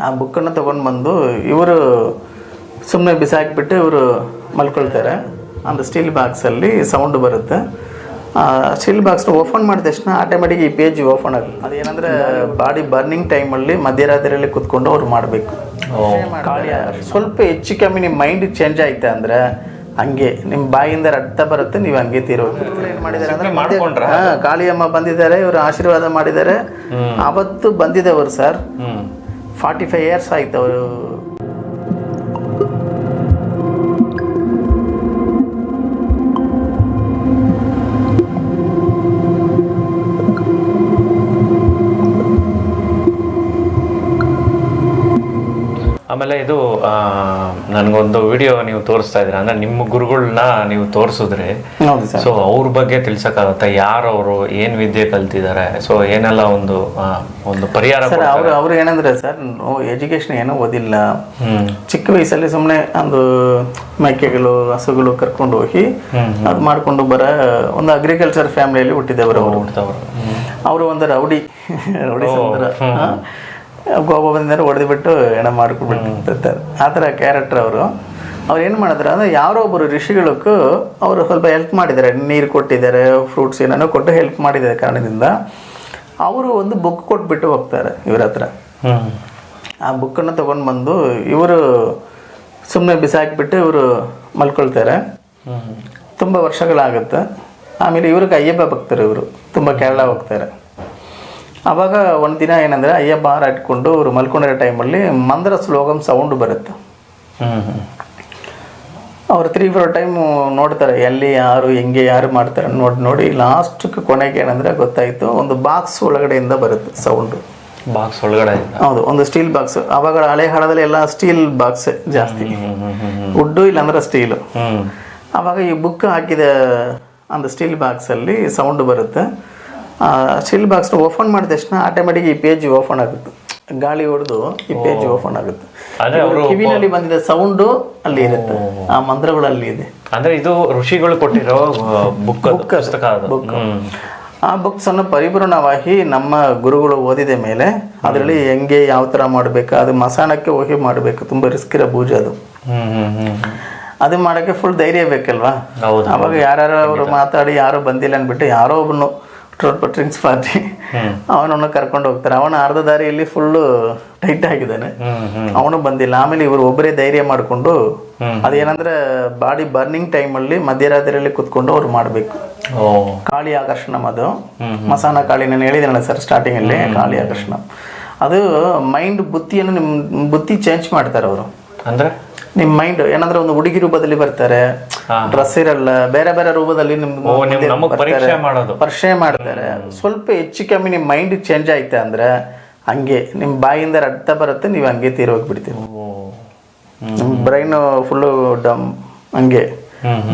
ಆ ಬುಕ್ಕನ್ನು ತಗೊಂಡು ಬಂದು ಇವರು ಸುಮ್ಮನೆ ಬಿಸಾಕಿಬಿಟ್ಟು ಇವರು ಮಲ್ಕೊಳ್ತಾರೆ. ಅಂದ ಸ್ಟೀಲ್ ಬಾಕ್ಸಲ್ಲಿ ಸೌಂಡ್ ಬರುತ್ತೆ. ಆ ಸ್ಟೀಲ್ ಬಾಕ್ಸ್ನ ಓಪನ್ ಮಾಡಿದ ತಕ್ಷಣ ಆಟೋಮೆಟಿಕ್ ಈ ಪೇಜ್ ಓಪನ್ ಆಗುತ್ತೆ. ಅದೇನಂದ್ರೆ ಬಾಡಿ ಬರ್ನಿಂಗ್ ಟೈಮಲ್ಲಿ ಮಧ್ಯರಾತ್ರಿಯಲ್ಲಿ ಕುತ್ಕೊಂಡು ಅವ್ರು ಮಾಡಬೇಕು. ಸ್ವಲ್ಪ ಹೆಚ್ಚು ಕಮ್ಮಿ ನಿಮ್ಮ ಮೈಂಡ್ ಚೇಂಜ್ ಆಯ್ತಾ ಅಂದ್ರೆ ಹಂಗೆ ನಿಮ್ಮ ಬಾಯಿಂದ ರಕ್ತ ಬರುತ್ತೆ ನೀವು ಹಂಗೆ ತೀರೋಗಿ ಏನು ಮಾಡಿದ್ದಾರೆ ಅಂದ್ರೆ ಮಾಡ್ಕೊಂಡ್ರಾ? ಹಾ ಕಾಳಿಯಮ್ಮ ಬಂದಿದ್ದಾರೆ ಇವರು ಆಶೀರ್ವಾದ ಮಾಡಿದ್ದಾರೆ. ಅವತ್ತು ಬಂದಿದ್ದವರು sir. Hmm forty five years ಆಯ್ತು ಆಮೇಲೆ ಇದು ನನಗೊಂದು ವಿಡಿಯೋ ನೀವು ತೋರಿಸ್ತಾ ಇದ್ದೀರಾ? ಅಂದ್ರೆ ನಿಮ್ಮ ಗುರುಗಳನ್ನ ನೀವು ತೋರಿಸಿದ್ರೆ ಸೊ ಅವ್ರ ಬಗ್ಗೆ ತಿಳ್ಸಕ್ಕಾಗತ್ತೆ? ಯಾರು ಅವರು ಏನ್ ವಿದ್ಯೆ ಕಲ್ತಿದ್ದಾರೆ? ಸೊ ಏನೆಲ್ಲ ಒಂದು ಒಂದು ಪರಿಹಾರ ಸರ್ ಅವರು ಅವ್ರು ಏನಂದ್ರೆ ಸರ್ ಎಜುಕೇಶನ್ ಏನೂ ಓದಿಲ್ಲ. ಚಿಕ್ಕ ವಯಸ್ಸಲ್ಲಿ ಸುಮ್ಮನೆ ಒಂದು ಮೇಕೆಗಳು ಹಸುಗಳು ಕರ್ಕೊಂಡು ಹೋಗಿ ಅದು ಮಾಡ್ಕೊಂಡು ಬರ ಒಂದು ಅಗ್ರಿಕಲ್ಚರ್ ಫ್ಯಾಮಿಲಿಯಲ್ಲಿ ಹುಟ್ಟಿದವರು ಅವರು. ಹ್ಮ್. ಅವರು ಒಂದು ರೌಡಿ ರೌಡಿ ಗೋಬ ಬಂದರೆ ಹೊಡೆದುಬಿಟ್ಟು ಎಣ ಮಾಡ್ಕೊಂಡ್ಬಿಟ್ಟಿರ್ತಾರೆ ಆ ಥರ ಕ್ಯಾರೆಕ್ಟರ್ ಅವರು. ಅವ್ರು ಏನು ಮಾಡಿದ್ರು ಅಂದರೆ ಯಾರೋ ಒಬ್ಬರು ಋಷಿಗಳಕ್ಕೂ ಅವರು ಸ್ವಲ್ಪ ಹೆಲ್ಪ್ ಮಾಡಿದ್ದಾರೆ. ನೀರು ಕೊಟ್ಟಿದ್ದಾರೆ ಫ್ರೂಟ್ಸ್ ಏನೇನೋ ಕೊಟ್ಟು ಹೆಲ್ಪ್ ಮಾಡಿದ್ದಾರೆ ಕಾರಣದಿಂದ. ಅವರು ಒಂದು ಬುಕ್ ಕೊಟ್ಬಿಟ್ಟು ಹೋಗ್ತಾರೆ ಇವ್ರ ಹತ್ರ. ಆ ಬುಕ್ಕನ್ನು ತೊಗೊಂಡು ಬಂದು ಇವರು ಸುಮ್ಮನೆ ಬಿಸಾಕಿಬಿಟ್ಟು ಇವರು ಮಲ್ಕೊಳ್ತಾರೆ. ತುಂಬ ವರ್ಷಗಳಾಗುತ್ತೆ. ಆಮೇಲೆ ಇವ್ರಿಗೆ ಅಯ್ಯಪ್ಪ ಭಕ್ತರು ಇವರು. ತುಂಬ ಕೇರಳ ಹೋಗ್ತಾರೆ. ಆವಾಗ ಒಂದು ದಿನ ಏನಂದರೆ ಅಯ್ಯಪ್ಪ ಹಾರ ಇಟ್ಕೊಂಡು ಅವರು ಮಲ್ಕೊಂಡಿರೋ ಟೈಮಲ್ಲಿ ಮಂದ್ರ ಸ್ಲೋಗಮ್ ಸೌಂಡ್ ಬರುತ್ತೆ. ಅವ್ರು ತ್ರೀ ಫೋರ್ ಟೈಮು ನೋಡ್ತಾರೆ ಎಲ್ಲಿ ಯಾರು ಹೆಂಗೆ ಯಾರು ಮಾಡ್ತಾರೆ ನೋಡಿ ನೋಡಿ ಲಾಸ್ಟ್ಗೆ ಕೊನೆಗೆ ಏನಂದರೆ ಗೊತ್ತಾಯಿತು ಒಂದು ಬಾಕ್ಸ್ ಒಳಗಡೆಯಿಂದ ಬರುತ್ತೆ ಸೌಂಡು. ಬಾಕ್ಸ್ ಒಳಗಡೆ ಹೌದು ಒಂದು ಸ್ಟೀಲ್ ಬಾಕ್ಸ್. ಅವಾಗ ಹಳೆ ಕಾಲದಲ್ಲಿ ಎಲ್ಲ ಸ್ಟೀಲ್ ಬಾಕ್ಸ್ ಜಾಸ್ತಿ. ವುಡ್ಡು ಇಲ್ಲಾಂದ್ರೆ ಸ್ಟೀಲು. ಆವಾಗ ಈ ಬುಕ್ ಹಾಕಿದ ಒಂದು ಸ್ಟೀಲ್ ಬಾಕ್ಸಲ್ಲಿ ಸೌಂಡ್ ಬರುತ್ತೆ. ಬಾಕ್ಸ್ ಬಾಕ್ಸ್ನ ಓಪನ್ ಮಾಡಿದ ತಕ್ಷಣ ಆಟೋಮೆಟಿಕ್ ಈ ಪೇಜ್ ಓಪನ್ ಆಗುತ್ತೆ. ಗಾಳಿ ಹೊಡೆದು ಈ ಪೇಜ್ ಓಪನ್ ಆಗುತ್ತೆ. ಅಂದ್ರೆ ಕಿವಿನಲ್ಲಿ ಬಂದಿದ್ದ ಸೌಂಡು ಅಲ್ಲಿ ಇರುತ್ತೆ. ಆ ಮಂತ್ರಗಳು ಅಲ್ಲಿ ಇದೆ. ಅಂದ್ರೆ ಇದು ಋಷಿಗಳು ಕೊಟ್ಟಿರೋ ಬುಕ್ ಬುಕ್ ಆ ಬುಕ್ಸ್ ಅನ್ನು ಪರಿಪೂರ್ಣವಾಗಿ ನಮ್ಮ ಗುರುಗಳು ಓದಿದ ಮೇಲೆ ಅದರಲ್ಲಿ ಹೆಂಗೆ ಯಾವ ತರ ಮಾಡಬೇಕು ಅದು ಮಸಾಣಕ್ಕೆ ಹೋಗಿ ಮಾಡಬೇಕು. ತುಂಬಾ ರಿಸ್ಕ್ ಇರೋ ಪೂಜೆ ಅದು. ಅದು ಮಾಡೋಕ್ಕೆ ಫುಲ್ ಧೈರ್ಯ ಬೇಕಲ್ವಾ? ಅವಾಗ ಯಾರು ಅವರು ಮಾತಾಡಿ ಯಾರು ಬಂದಿಲ್ಲ ಅಂದ್ಬಿಟ್ಟು ಯಾರೋ ಒಬ್ಬನು ಡ್ರಿಂಕ್ಸ್ ಪಾರ್ಟಿ. ಅವನನ್ನು ಕರ್ಕೊಂಡು ಹೋಗ್ತಾರೆ. ಅವನ ಅರ್ಧ ದಾರಿಯಲ್ಲಿ ಫುಲ್ಲು ಟೈಟ್ ಆಗಿದ್ದಾನೆ. ಅವನು ಬಂದಿಲ್ಲ. ಆಮೇಲೆ ಇವರು ಒಬ್ಬರೇ ಧೈರ್ಯ ಮಾಡಿಕೊಂಡು ಅದೇನಂದ್ರೆ ಬಾಡಿ ಬರ್ನಿಂಗ್ ಟೈಮಲ್ಲಿ ಮಧ್ಯರಾತ್ರಿಯಲ್ಲಿ ಕುತ್ಕೊಂಡು ಅವ್ರು ಮಾಡಬೇಕು. ಕಾಳಿ ಆಕರ್ಷಣ ಅದು ಮಸಾನ ಕಾಳಿ ನಾನು ಹೇಳಿದ್ದೇನೆ ಸರ್ ಸ್ಟಾರ್ಟಿಂಗ್ ಅಲ್ಲಿ ಕಾಳಿ ಆಕರ್ಷಣ. ಅದು ಮೈಂಡ್ ಬುತ್ತಿಯನ್ನು ನಿಮ್ಮ ಬುತ್ತಿ ಚೇಂಜ್ ಮಾಡ್ತಾರೆ ಅವರು. ಅಂದ್ರೆ? ನಿಮ್ಮ ಮೈಂಡ್ ಏನಂದ್ರೆ ಒಂದು ಹುಡುಗಿ ರೂಪದಲ್ಲಿ ಬರ್ತಾರೆ ಡ್ರೆಸ್ ಇರಲ್ಲ ಬೇರೆ ಬೇರೆ ರೂಪದಲ್ಲಿ ನಿಮ್ ನಿಮ್ ಪರಿಚಯ ಮಾಡ್ತಾರೆ. ಸ್ವಲ್ಪ ಹೆಚ್ಚು ಕಮ್ಮಿ ನಿಮ್ಮ ಮೈಂಡ್ ಚೇಂಜ್ ಆಯ್ತಾ ಅಂದ್ರೆ ಹಂಗೆ ನಿಮ್ಮ ಬಾಯಿಂದ ರಕ್ತ ಬರುತ್ತೆ ನೀವು ಹಂಗೆ ತೀರೋಗ್ಬಿಡ್ತೀವಿ ನಿಮ್ ಬ್ರೈನ್ ಫುಲ್ಲು ಡಮ್ ಹಂಗೆ.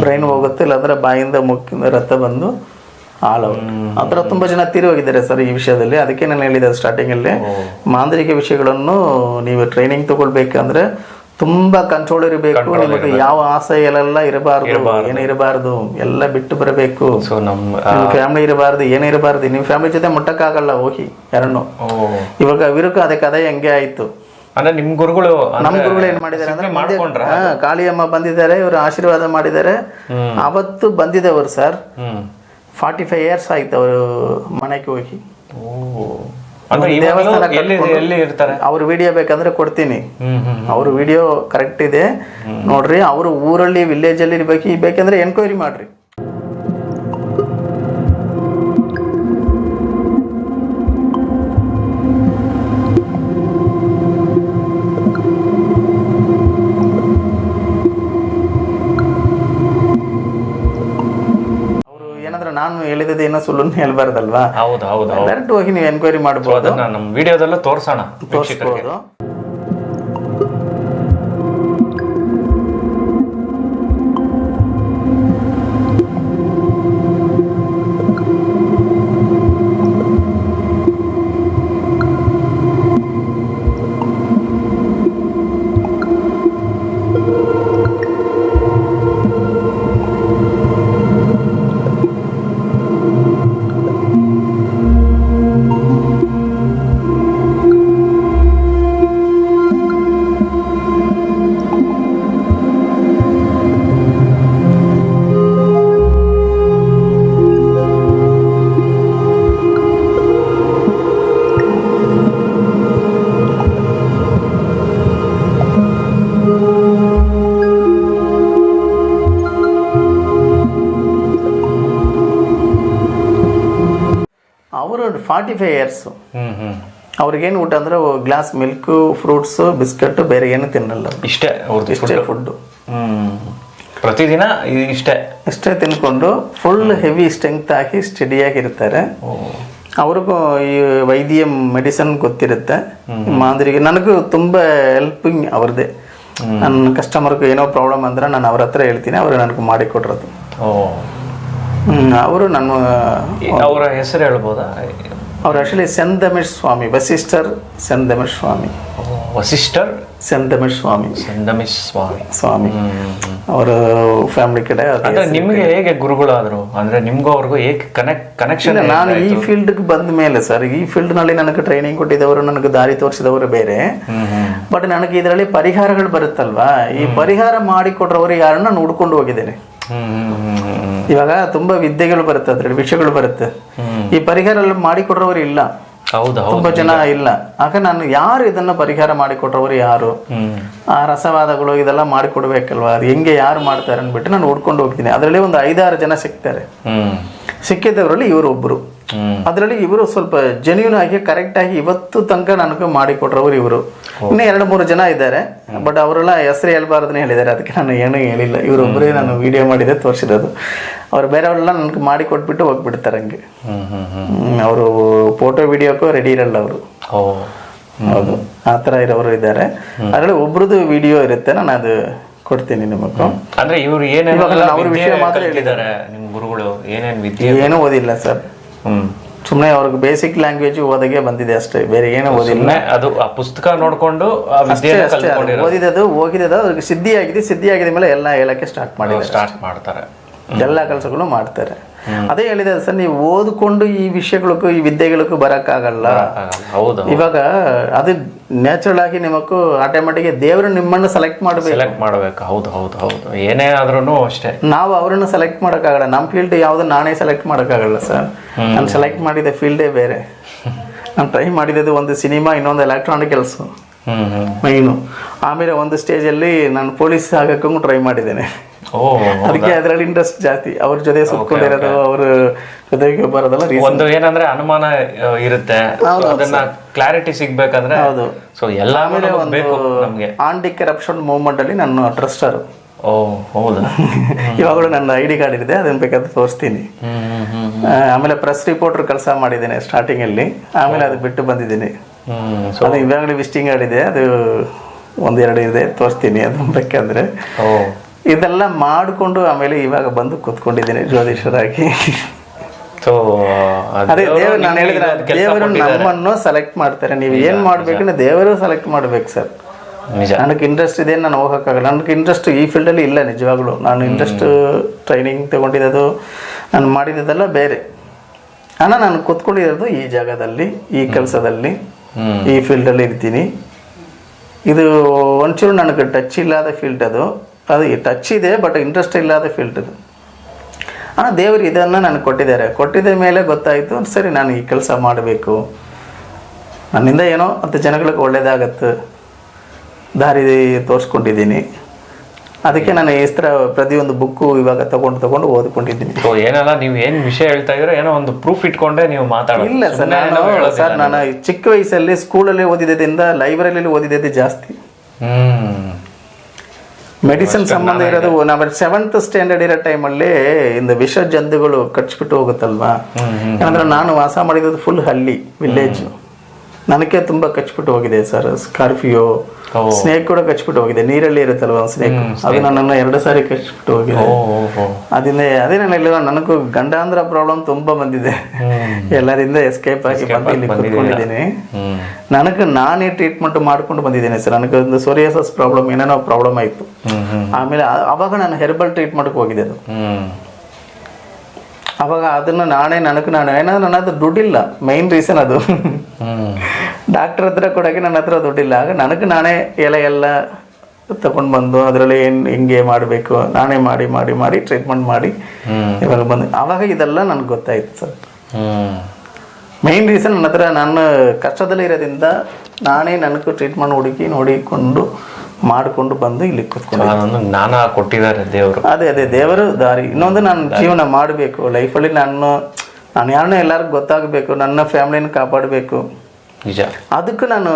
ಬ್ರೈನ್ ಹೋಗುತ್ತೆ ಇಲ್ಲಾಂದ್ರೆ ಬಾಯಿಂದ ಮುಖಿಂದ ರಕ್ತ ಬಂದು ಹಾಳು ಆ ಥರ ತುಂಬ ಜನ ತೀರಿ ಹೋಗಿದ್ದಾರೆ ಸರ್ ಈ ವಿಷಯದಲ್ಲಿ. ಅದಕ್ಕೆ ನಾನು ಹೇಳಿದೆ ಸ್ಟಾರ್ಟಿಂಗಲ್ಲಿ ಮಾಂತ್ರಿಕ ವಿಷಯಗಳನ್ನು ನೀವು ಟ್ರೈನಿಂಗ್ ತಗೊಳ್ಬೇಕಂದ್ರೆ ತುಂಬಾ ಕಂಟ್ರೋಲ್ ಇರಬೇಕು. ನಿಮಗೆ ಯಾವ ಆಸೆಗಳೆಲ್ಲ ಇರಬಾರ್ದು ಏನೇ ಇರಬಾರ್ದು ಎಲ್ಲ ಬಿಟ್ಟು ಬರಬೇಕು. ಸೊ ನಮ್ಮ ಫ್ಯಾಮಿಲಿ ಇರಬಾರ್ದು ಏನೇ ಇರಬಾರ್ದು ನಿಮ್ಮ ಫ್ಯಾಮಿಲಿ ಜೊತೆ ಮುಟ್ಟಕ್ಕಾಗಲ್ಲ ಹೋಗಿ ಯಾರನ್ನು ಇವಾಗ ವಿರುಕ ಅದೇ ಕಥೆ ಹೆಂಗೆ ಆಯ್ತು? ಅಂದ್ರೆ ನಿಮ್ ಗುರುಗಳು ನಮ್ಮ ಗುರುಗಳು ಏನ್ ಮಾಡಿದ್ದಾರೆ ಅಂದ್ರೆ ಕಾಳಿಯಮ್ಮ ಬಂದಿದ್ದಾರೆ ಇವರು ಆಶೀರ್ವಾದ ಮಾಡಿದ್ದಾರೆ. ಅವತ್ತು ಬಂದಿದ್ದವರು ಸರ್. ಫಾರ್ಟಿ ಫೈವ್ ಇಯರ್ಸ್ ಆಯ್ತು ಅವರು ಮನೆಗೆ ಹೋಗಿ. ಅವ್ರ ವಿಡಿಯೋ ಬೇಕಂದ್ರೆ ಕೊಡ್ತೀನಿ. ಅವ್ರ ವಿಡಿಯೋ ಕರೆಕ್ಟ್ ಇದೆ. ನೋಡ್ರಿ ಅವರು ಊರಲ್ಲಿ ವಿಲೇಜ್ ಅಲ್ಲಿ ಇರ್ಬೇಕು ಬೇಕಂದ್ರೆ ಎನ್ಕ್ವೈರಿ ಮಾಡ್ರಿ. ಹೇಳಿದ್ದು ಏನೋ ಸುಳ್ಳು ಹೇಳ್ಬಾರ್ದಲ್ವಾ? ಹೌದು ಹೌದು ಡೈರೆಕ್ಟ್ ಹೋಗಿ ನೀವು ಎನ್ಕ್ವೈರಿ ಮಾಡಬಹುದು ಮಾಡ್ಬೋದು. ಅದನ್ನ ನಮ್ಮ ವಿಡಿಯೋದಲ್ಲೂ ತೋರ್ಸೋಣ. ತೋರಿಸ್ಬೋದು. ಹ್ಮ್ ಹ್ಮ್. ಅವ್ರಿಗೇನು ಊಟ ಅಂದ್ರೆ ಗ್ಲಾಸ್ ಮಿಲ್ಕು ಫ್ರೂಟ್ಸ್ ಬಿಸ್ಕೆಟ್ ಬೇರೆ ಏನು ತಿನ್ನಲ್ಲ ಇಷ್ಟೇ ಅವ್ರದ್ದು ಇಷ್ಟೇ ಫುಡ್ಡು ಪ್ರತಿದಿನ ಇಷ್ಟೇ. ಇಷ್ಟೇ ತಿನ್ಕೊಂಡು ಫುಲ್ ಹೆವಿ ಸ್ಟ್ರೆಂತ್ ಹಾಕಿ ಸ್ಟಡಿಯಾಗಿರ್ತಾರೆ ಅವ್ರಿಗೂ ಈ ವೈದ್ಯ ಮೆಡಿಸನ್ ಗೊತ್ತಿರುತ್ತೆ. ಮಾದರಿಗೆ ನನಗೂ ತುಂಬ ಹೆಲ್ಪಿಂಗ್ ಅವ್ರದ್ದೇ. ನನ್ನ ಕಸ್ಟಮರ್ಗೆ ಏನೋ ಪ್ರಾಬ್ಲಮ್ ಅಂದ್ರೆ ನಾನು ಅವ್ರ ಹತ್ರ ಹೇಳ್ತೀನಿ ಅವರು ನನಗೆ ಓ. ಅವರು ನನ್ನ ಅವರ ಹೆಸರು ಹೇಳ್ಬೋದಾ? ಅವ್ರು ಆ್ಯಕ್ಚುಲಿ ಸೆಂದಮೇಶ್ ಸ್ವಾಮಿ ವಸಿಷ್ಠರ್ ಸೆಂದಮೇಶ್ ಸ್ವಾಮಿ ವಸಿಷ್ಠರ್? ಸೆಂದಮೇಶ್ ಸ್ವಾಮಿ ಸಂದಮೇಶ್ ಸ್ವಾಮಿ ಸ್ವಾಮಿ ಅವರ ಫ್ಯಾಮಿಲಿ ಕಡೆ ಅದೇ ಅಂದ್ರೆ ನಿಮ್ಗೆ ಹೇಗೆ ಗುರುಗಳಾದರು? ಅಂದ್ರೆ ನಿಮಗೂ ಅವ್ರಿಗೂ ಹೇಗೆ ಕನೆಕ್ಟ್ ಕನೆಕ್ಷನ್ ನಾನು ಈ ಫೀಲ್ಡ್ಗೆ ಬಂದ ಮೇಲೆ ಸರ್ ಈ ಫೀಲ್ಡ್ನಲ್ಲಿ ನನಗೆ ಟ್ರೈನಿಂಗ್ ಕೊಟ್ಟಿದ್ದವರು ನನಗೆ ದಾರಿ ತೋರಿಸಿದವರು ಬೇರೆ. ಬಟ್ ನನಗೆ ಇದರಲ್ಲಿ ಪರಿಹಾರಗಳು ಬರುತ್ತಲ್ವಾ? ಈ ಪರಿಹಾರ ಮಾಡಿಕೊಟ್ರವರು ಯಾರನ್ನ ನೋಡ್ಕೊಂಡು ಹೋಗಿದ್ದೇನೆ ಇವಾಗ ತುಂಬಾ ವಿದ್ಯೆಗಳು ಬರುತ್ತೆ ಅದ್ರಲ್ಲಿ ವಿಷಯಗಳು ಬರುತ್ತೆ. ಈ ಪರಿಹಾರ ಮಾಡಿಕೊಡ್ರವರು ಇಲ್ಲ. ತುಂಬಾ ಜನ ಇಲ್ಲ. ಆಗ ನಾನು ಯಾರು ಇದನ್ನ ಪರಿಹಾರ ಮಾಡಿಕೊಟ್ರವರು ಯಾರು? ಆ ರಸವಾದಗಳು ಇದೆಲ್ಲ ಮಾಡಿಕೊಡ್ಬೇಕಲ್ವಾ? ಅದು ಹೆಂಗೆ ಯಾರು ಮಾಡ್ತಾರೆ ಅನ್ಬಿಟ್ಟು ನಾನು ಹುಡ್ಕೊಂಡು ಹೋಗ್ತೀನಿ. ಅದರಲ್ಲಿ ಒಂದು ಐದಾರು ಜನ ಸಿಗ್ತಾರೆ. ಸಿಕ್ಕಿದವರಲ್ಲಿ ಸಿಕ್ಕಿದ್ದವರಲ್ಲಿ ಇವರು ಒಬ್ರು. ಅದರಲ್ಲಿ ಇವರು ಸ್ವಲ್ಪ ಜೆನ್ಯೂನ್ ಆಗಿ ಕರೆಕ್ಟ್ ಆಗಿ ಇವತ್ತು ತನಕ ನನಗೆ ಮಾಡಿಕೊಟ್ರವರು ಇವರು. ಇನ್ನು ಎರಡು ಮೂರು ಜನ ಇದ್ದಾರೆ ಬಟ್ ಅವರೆಲ್ಲ ಹೆಸರು ಹೇಳ್ಬಾರ್ದನ್ನ ಹೇಳಿದ್ದಾರೆ. ಅದಕ್ಕೆ ನಾನು ಏನೂ ಹೇಳಿಲ್ಲ. ಇವರೊಬ್ಬರೇ ನಾನು ವಿಡಿಯೋ ಮಾಡಿದೆ ತೋರಿಸಿರೋದು. ಅವ್ರು ಬೇರೆಯವರೆಲ್ಲ ನನಗೆ ಮಾಡಿ ಕೊಟ್ಬಿಟ್ಟು ಹೋಗ್ಬಿಡ್ತಾರೆ ಹಂಗೆ. ಅವರು ಫೋಟೋ ವಿಡಿಯೋಕ್ಕೂ ರೆಡಿ ಇರಲ್ಲ ಅವರು. ಹೌದು. ಆ ಥರ ಇರೋರು ಇದ್ದಾರೆ. ಅದರಲ್ಲಿ ಒಬ್ರದ್ದು ವಿಡಿಯೋ ಇರುತ್ತೆ ನಾನು ಅದು ಕೊಡ್ತೀನಿ ನಿಮಗೂ. ಅಂದ್ರೆ ಇವರು ಏನೇನು ಅವ್ರ ವಿಷಯ ಮಾತ್ರ ಹೇಳಿದ್ದಾರೆ. ನಿಮ್ಮ ಗುರುಗಳು ಏನೇನ್ ವಿದ್ಯೆ ಏನೂ ಓದಿಲ್ಲ ಸರ್. ಹ್ಮ್. ಸುಮ್ಮನೆ ಅವ್ರಿಗೆ ಬೇಸಿಕ್ ಲ್ಯಾಂಗ್ವೇಜ್ ಓದಾಗೆ ಬಂದಿದೆ ಅಷ್ಟೇ ಬೇರೆ ಏನೋ ಓದಿಲ್ಲ. ಅದು ಆ ಪುಸ್ತಕ ನೋಡ್ಕೊಂಡು ಅದು ಕಲ್ತ್ಕೊಂಡಿರೋ ಓದಿದದು ಹೋಗಿದ್ದದು ಅವ್ರಿಗೆ ಸಿದ್ಧಿಯಾಗಿದೆ ಸಿದ್ಧಿ ಆಗಿದ ಮೇಲೆ ಎಲ್ಲ ಹೇಳಕ್ಕೆ ಸ್ಟಾರ್ಟ್ ಮಾಡಿ ಸ್ಟಾರ್ಟ್ ಮಾಡ್ತಾರೆ. ಎಲ್ಲ ಕೆಲಸಗಳು ಮಾಡ್ತಾರೆ. ಅದೇ ಹೇಳಿದೆ ಸರ್ ನೀವು ಓದ್ಕೊಂಡು ಈ ವಿಷಯಗಳಿಗೂ ಈ ವಿದ್ಯೆಗಳಿಗೂ ಬರೋಕ್ಕಾಗಲ್ಲ. ಆಗಲ್ಲ. ಹೌದು ಇವಾಗ ಅದು ನ್ಯಾಚುರಲ್ ಆಗಿ ನಿಮಗೂ ಆಟೋಮೆಟಿಕ್ ದೇವರು ನಿಮ್ಮನ್ನು ಸೆಲೆಕ್ಟ್ ಮಾಡಬೇಕು. ಸೆಲೆಕ್ಟ್ ಮಾಡಬೇಕು. ಹೌದು ಹೌದು ಹೌದು. ಏನೇ ಆದ್ರೂ ಅಷ್ಟೇ. ನಾವು ಅವರನ್ನು ಸೆಲೆಕ್ಟ್ ಮಾಡೋಕ್ಕಾಗಲ್ಲ. ನಮ್ಮ ಫೀಲ್ಡ್ ಯಾವುದು ನಾನೇ ಸೆಲೆಕ್ಟ್ ಮಾಡೋಕ್ಕಾಗಲ್ಲ ಸರ್. ನಾನು ಸೆಲೆಕ್ಟ್ ಮಾಡಿದ ಫೀಲ್ಡೇ ಬೇರೆ. ನಾನು ಟ್ರೈ ಮಾಡಿದ್ದು ಒಂದು ಸಿನಿಮಾ ಇನ್ನೊಂದು ಎಲೆಕ್ಟ್ರಾನಿಕ್ ಕೆಲಸ. ಮೈನು ಆಮೇಲೆ ಒಂದು ಸ್ಟೇಜಲ್ಲಿ ನಾನು ಪೊಲೀಸ್ ಆಗಕ್ಕೂ ಟ್ರೈ ಮಾಡಿದ್ದೇನೆ. ಅದಕ್ಕೆ ಅದರಲ್ಲಿ ಇಂಟ್ರೆಸ್ಟ್ ಜಾಸ್ತಿ. ಅವ್ರ ಜೊತೆ ಸುತ್ಕೊಂಡಿರೋದು ಅವ್ರ ಜೊತೆಗೆ ಬರೋದಲ್ಲ ಒಂದು ಏನಂದ್ರೆ ಅನುಮಾನ ಇರುತ್ತೆ. ಅದನ್ನ ಕ್ಲಾರಿಟಿ ಸಿಗ್ಬೇಕಂದ್ರೆ ಹೌದು. ಸೊ ಎಲ್ಲಾಮೇಲೆ ಬೇಕು ನಮ್ಗೆ. ಆಂಟಿ ಕರಪ್ಷನ್ ಮೂವ್ಮೆಂಟ್ ಅಲ್ಲಿ ನಾನು ಟ್ರಸ್ಟರ್ ಓ ಹೌದಾ? ಇವಾಗಲೂ ನನ್ನ ಐ ಡಿ ಕಾರ್ಡ್ ಇದೆ ಅದನ್ನ ಬೇಕಾದ್ರೆ ತೋರಿಸ್ತೀನಿ. ಆಮೇಲೆ ಪ್ರೆಸ್ ರಿಪೋರ್ಟರ್ ಕೆಲಸ ಮಾಡಿದ್ದೇನೆ ಸ್ಟಾರ್ಟಿಂಗ್ ಅಲ್ಲಿ. ಆಮೇಲೆ ಅದು ಬಿಟ್ಟು ಬಂದಿದ್ದೀನಿ. ಅದು ಇವಾಗಲೇ ವಿಸಿಟಿಂಗ್ ಕಾರ್ಡ್ ಇದೆ ಅದು ಒಂದೆರಡು ಇದೆ ತೋರಿಸ್ತೀನಿ ಅದನ್ನ ಬೇಕಾದ್ರೆ. ಇದೆಲ್ಲ ಮಾಡಿಕೊಂಡು ಆಮೇಲೆ ಇವಾಗ ಬಂದು ಕೂತ್ಕೊಂಡಿದ್ದೀನಿ ಜ್ಯೋತಿಷರಾಗಿ ಸೊ ಅದೇ ದೇವರು ನಾನು ಹೇಳಿದ್ರೆ ದೇವರು ನಮ್ಮನ್ನು ಸೆಲೆಕ್ಟ್ ಮಾಡ್ತಾರೆ. ನೀವು ಏನು ಮಾಡಬೇಕಂದ್ರೆ ದೇವರು ಸೆಲೆಕ್ಟ್ ಮಾಡ್ಬೇಕು ಸರ್ ನಿಜ. ನನಗೆ ಇಂಟ್ರೆಸ್ಟ್ ಇದೆ ನಾನು ಹೋಗೋಕ್ಕಾಗಲ್ಲ. ನನಗೆ ಇಂಟ್ರೆಸ್ಟ್ ಈ ಫೀಲ್ಡಲ್ಲಿ ಇಲ್ಲ ನಿಜವಾಗ್ಲೂ. ನಾನು ಇಂಟ್ರೆಸ್ಟ್ ಟ್ರೈನಿಂಗ್ ತಗೊಂಡಿರೋದು ನಾನು ಮಾಡಿದ್ದೆಲ್ಲ ಬೇರೆ. ಅಣ್ಣ ನಾನು ಕೂತ್ಕೊಂಡಿರೋದು ಈ ಜಾಗದಲ್ಲಿ ಈ ಕೆಲಸದಲ್ಲಿ ಈ ಫೀಲ್ಡಲ್ಲಿ ಇರ್ತೀನಿ. ಇದು ಒಂಚೂರು ನನಗೆ ಟಚ್ ಇಲ್ಲದ ಫೀಲ್ಡ್ ಅದು. ಅದು ಟಚ್ ಇದೆ ಬಟ್ ಇಂಟ್ರೆಸ್ಟ್ ಇಲ್ಲದ ಫೀಲ್ಡ್ ಇದು. ಅಣ್ಣ ದೇವರು ಇದನ್ನು ನನಗೆ ಕೊಟ್ಟಿದ್ದಾರೆ. ಕೊಟ್ಟಿದ ಮೇಲೆ ಗೊತ್ತಾಯಿತು ಸರಿ ನಾನು ಈ ಕೆಲಸ ಮಾಡಬೇಕು. ನನ್ನಿಂದ ಏನೋ ಹತ್ತು ಜನಗಳಿಗೆ ಒಳ್ಳೇದಾಗತ್ತೆ. ದಾರಿ ತೋರಿಸ್ಕೊಂಡಿದ್ದೀನಿ. ಅದಕ್ಕೆ ನಾನು ಈ ಥರ ಪ್ರತಿಯೊಂದು ಬುಕ್ಕು ಇವಾಗ ತಗೊಂಡು ತಗೊಂಡು ಓದ್ಕೊಂಡಿದ್ದೀನಿ. ಸೊ ಏನಲ್ಲ ನೀವು ಏನು ವಿಷಯ ಹೇಳ್ತಾ ಇದ್ರೆ ಏನೋ ಒಂದು ಪ್ರೂಫ್ ಇಟ್ಕೊಂಡೆ ನೀವು ಮಾತಾಡೋದು. ಇಲ್ಲ ಸರ್ ನಾನು ಸರ್ ನಾನು ಚಿಕ್ಕ ವಯಸ್ಸಲ್ಲಿ ಸ್ಕೂಲಲ್ಲಿ ಓದಿದ್ದರಿಂದ ಲೈಬ್ರರಿಯಲ್ಲಿ ಓದಿದ್ದೆ ಜಾಸ್ತಿ. ಮೆಡಿಸಿನ್ ಸಂಬಂಧ ಇರೋದು ನಾವ್ ಸೆವೆಂತ್ ಸ್ಟ್ಯಾಂಡರ್ಡ್ ಇರೋ ಟೈಮಲ್ಲಿ ಇಂದ ವಿಷ ಜಂತುಗಳು ಕಚ್ಬಿಟ್ಟು ಹೋಗುತ್ತಲ್ವಾ? ಯಾಕಂದ್ರೆ ನಾನು ವಾಸ ಮಾಡಿರೋದು ಫುಲ್ ಹಳ್ಳಿ ವಿಲೇಜ್ ನನಗೆ ತುಂಬಾ ಕಚ್ಬಿಟ್ಟು ಹೋಗಿದೆ ಸರ್ ಸ್ಕಾರ್ಪಿಯೋ. ಸ್ನೇಕ್ ಕೂಡ ಕಚ್ಬಿಟ್ಟು ಹೋಗಿದೆ. ನೀರಲ್ಲಿ ಇರುತ್ತಲ್ವ ಸ್ನೇಕ್? ಅದು ನನ್ನನ್ನು ಎರಡು ಸಾರಿ ಕಚ್ಬಿಟ್ಟು ಹೋಗಿದೆ. ಅದನ್ನ ಅದೇ ನಾನು ಹೇಳಿಲ್ಲ ನನಗೂ ಗಂಡಾಂಧ್ರ ಪ್ರಾಬ್ಲಮ್ ತುಂಬಾ ಬಂದಿದೆ. ಎಲ್ಲರಿಂದ ಎಸ್ಕೇಪ್ ಆಗಿ ಬಂದು ಇಲ್ಲಿ ಕೂತ್ಕೊಂಡಿದ್ದೀನಿ. ನನಗೆ ನಾನೇ ಟ್ರೀಟ್ಮೆಂಟ್ ಮಾಡ್ಕೊಂಡು ಬಂದಿದ್ದೇನೆ ಸರ್. ನನಗೆ ಒಂದು ಸೋರಿಯಾಸಸ್ ಪ್ರಾಬ್ಲಮ್ ಏನೇನೋ ಪ್ರಾಬ್ಲಮ್ ಆಯಿತು. ಆಮೇಲೆ ಅವಾಗ ನಾನು ಹೆರ್ಬಲ್ ಟ್ರೀಟ್ಮೆಂಟ್ಗೆ ಹೋಗಿದೆ ಅದು. ಅವಾಗ ಅದನ್ನು ನಾನೇ ನನಗೆ ನಾನು ಏನಾದ್ರು ನನ್ನ ಹತ್ರ ದುಡ್ಡಿಲ್ಲ. ಮೈನ್ ರೀಸನ್ ಅದು. ಡಾಕ್ಟರ್ ಹತ್ರ ಕೊಡೋಕೆ ನನ್ನ ಹತ್ರ ದುಡ್ಡಿಲ್ಲ. ಆಗ ನನಗೆ ನಾನೇ ಎಲೆ ಎಲ್ಲ ತಗೊಂಡು ಬಂದು ಅದರಲ್ಲಿ ಏನು ಹಿಂಗೆ ಮಾಡಬೇಕು ನಾನೇ ಮಾಡಿ ಮಾಡಿ ಮಾಡಿ ಟ್ರೀಟ್ಮೆಂಟ್ ಮಾಡಿ ಇವಾಗ ಬಂದು. ಆವಾಗ ಇದೆಲ್ಲ ನನಗೆ ಗೊತ್ತಾಯ್ತು ಸರ್. ಮೈನ್ ರೀಸನ್ ನನ್ನ ಹತ್ರ ನಾನು ಕಷ್ಟದಲ್ಲಿ ಇರೋದ್ರಿಂದ ನಾನೇ ನನಗೂ ಟ್ರೀಟ್ಮೆಂಟ್ ಹುಡುಕಿ ನೋಡಿಕೊಂಡು ಮಾಡಿಕೊಂಡು ಬಂದು ಇಲ್ಲಿ ಕೂತ್ಕೊಂಡು ಜ್ಞಾನ ಕೊಟ್ಟಿದ್ದಾರೆ ದೇವರು. ಅದೇ ಅದೇ ದೇವರು ದಾರಿ. ಇನ್ನೊಂದು ನಾನು ಜೀವನ ಮಾಡಬೇಕು. ಲೈಫಲ್ಲಿ ನಾನು ನಾನು ಯಾರನ್ನ ಎಲ್ಲರಿಗೂ ಗೊತ್ತಾಗಬೇಕು ನನ್ನ ಫ್ಯಾಮಿಲಿನ ಕಾಪಾಡಬೇಕು. ನಿಜ. ಅದಕ್ಕೆ ನಾನು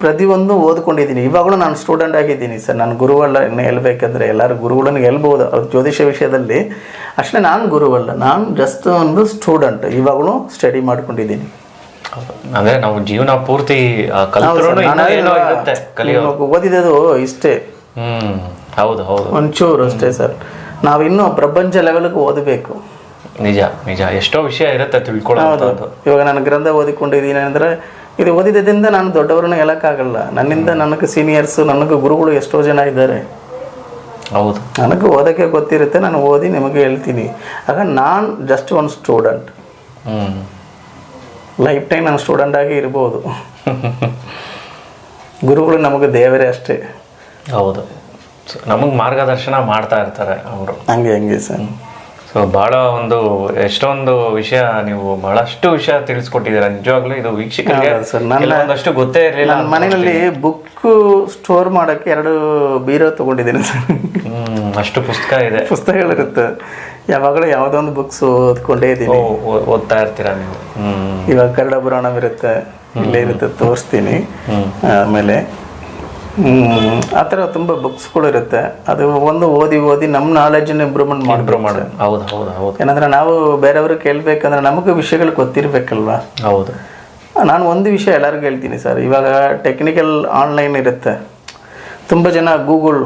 ಪ್ರತಿಯೊಂದು ಓದ್ಕೊಂಡಿದ್ದೀನಿ. ಇವಾಗಲೂ ನಾನು ಸ್ಟೂಡೆಂಟ್ ಆಗಿದ್ದೀನಿ ಸರ್. ನಾನು ಗುರುಗಳನ್ನ ಹೇಳ್ಬೇಕಂದ್ರೆ ಎಲ್ಲರೂ ಗುರುಗಳನ್ನ ಹೇಳ್ಬೋದು. ಅವ್ರ ಜ್ಯೋತಿಷ್ಯ ವಿಷಯದಲ್ಲಿ ಅಷ್ಟೇ ನಾನು ಗುರುವಲ್ಲ. ನಾನು ಜಸ್ಟ್ ಒಂದು ಸ್ಟೂಡೆಂಟ್ ಇವಾಗಲೂ ಸ್ಟಡಿ ಮಾಡ್ಕೊಂಡಿದ್ದೀನಿ. ಅಂದ್ರೆ ನಾವು ಜೀವನ ಪೂರ್ತಿ ಓದಿದದು ಇನ್ನೂ ಇಷ್ಟೇ. ಹ್ಮ್ ಹೌದು ಹೌದು. ಒಂಚೂರು ಅಷ್ಟೇ ಸರ್. ನಾವಿನ್ನೂ ಪ್ರಪಂಚ ಲೆವೆಲ್ಗೆ ಓದಬೇಕು. ನಿಜ ನಿಜ. ಎಷ್ಟೋ ವಿಷಯ ಇರುತ್ತೆ ತಿಳ್ಕೊಳ್ಳೋದು ಇವಾಗ ನಾನು ಗ್ರಂಥ ಓದಿಕೊಂಡಿದ್ದೀನಿ ಅಂದ್ರೆ ಇದು ಓದಿದ್ದರಿಂದ ನಾನು ದೊಡ್ಡವ್ರನ್ನ ಹೇಳೋಕ್ಕಾಗಲ್ಲ. ನನ್ನಿಂದ ನನಗೆ ಸೀನಿಯರ್ಸು ನನಗೆ ಗುರುಗಳು ಎಷ್ಟೋ ಜನ ಇದ್ದಾರೆ. ಹೌದು. ನನಗೆ ಓದಕ್ಕೆ ಗೊತ್ತಿರುತ್ತೆ ನಾನು ಓದಿ ನಿಮಗೆ ಹೇಳ್ತೀನಿ. ಆಗ ನಾನು just one student hmm. Life time ನಾನು ಸ್ಟೂಡೆಂಟ್ ಆಗಿ ಇರ್ಬೋದು. ಗುರುಗಳು ನಮಗೆ ದೇವರೇ ಅಷ್ಟೇ. ಹೌದು. ನಮಗೆ ಮಾರ್ಗದರ್ಶನ ಮಾಡ್ತಾ ಇರ್ತಾರೆ ಅವರು. ಹಂಗೆ ಹಂಗೆ ಸರ್. ಸೊ ಭಾಳ ಒಂದು ಎಷ್ಟೊಂದು ವಿಷಯ ನೀವು ಬಹಳಷ್ಟು ವಿಷಯ ತಿಳಿಸ್ಕೊಟ್ಟಿದ್ದೀರಾ. ನಿಜವಾಗ್ಲೂ ಇದು ವೀಕ್ಷಕರಿಗೆ ಕೆಲವೊಂದಷ್ಟು ಗೊತ್ತೇ ಇರಲಿಲ್ಲ ನನ್ನ ಮನೆಯಲ್ಲಿ ಬುಕ್ ಸ್ಟೋರ್ ಮಾಡೋಕ್ಕೆ ಎರಡು ಬೀರೋ ತೊಗೊಂಡಿದ್ದೀನಿ ಸರ್. ಅಷ್ಟು ಪುಸ್ತಕ ಇದೆ. ಪುಸ್ತಕಗಳಿರುತ್ತೆ. ಯಾವಾಗಲೂ ಯಾವುದೋ ಒಂದು ಬುಕ್ಸ್ ಓದ್ಕೊಂಡೇ ಇದ್ದೀನಿ. ಓದ್ತಾ ಇರ್ತೀರಾ ನೀವು? ಇವಾಗ ಕನ್ನಡ ಪುರಾಣ ಇರುತ್ತೆ ಇಲ್ಲೇ ಇರುತ್ತೆ ತೋರಿಸ್ತೀನಿ. ಆಮೇಲೆ ಆ ಥರ ತುಂಬ ಬುಕ್ಸ್ಗಳು ಇರುತ್ತೆ. ಅದು ಒಂದು ಓದಿ ಓದಿ ನಮ್ಮ ನಾಲೆಜನ್ನು ಇಂಪ್ರೂವ್ಮೆಂಟ್ ಮಾಡಿ. ಹೌದು ಹೌದು ಹೌದು. ಏನಂದ್ರೆ ನಾವು ಬೇರೆಯವ್ರಿಗೆ ಕೇಳಬೇಕಂದ್ರೆ ನಮಗೆ ವಿಷಯಗಳು ಗೊತ್ತಿರಬೇಕಲ್ವಾ? ಹೌದು. ನಾನು ಒಂದು ವಿಷಯ ಎಲ್ಲರಿಗೂ ಹೇಳ್ತೀನಿ ಸರ್. ಇವಾಗ ಟೆಕ್ನಿಕಲ್ ಆನ್ಲೈನ್ ಇರುತ್ತೆ. ತುಂಬ ಜನ ಗೂಗಲ್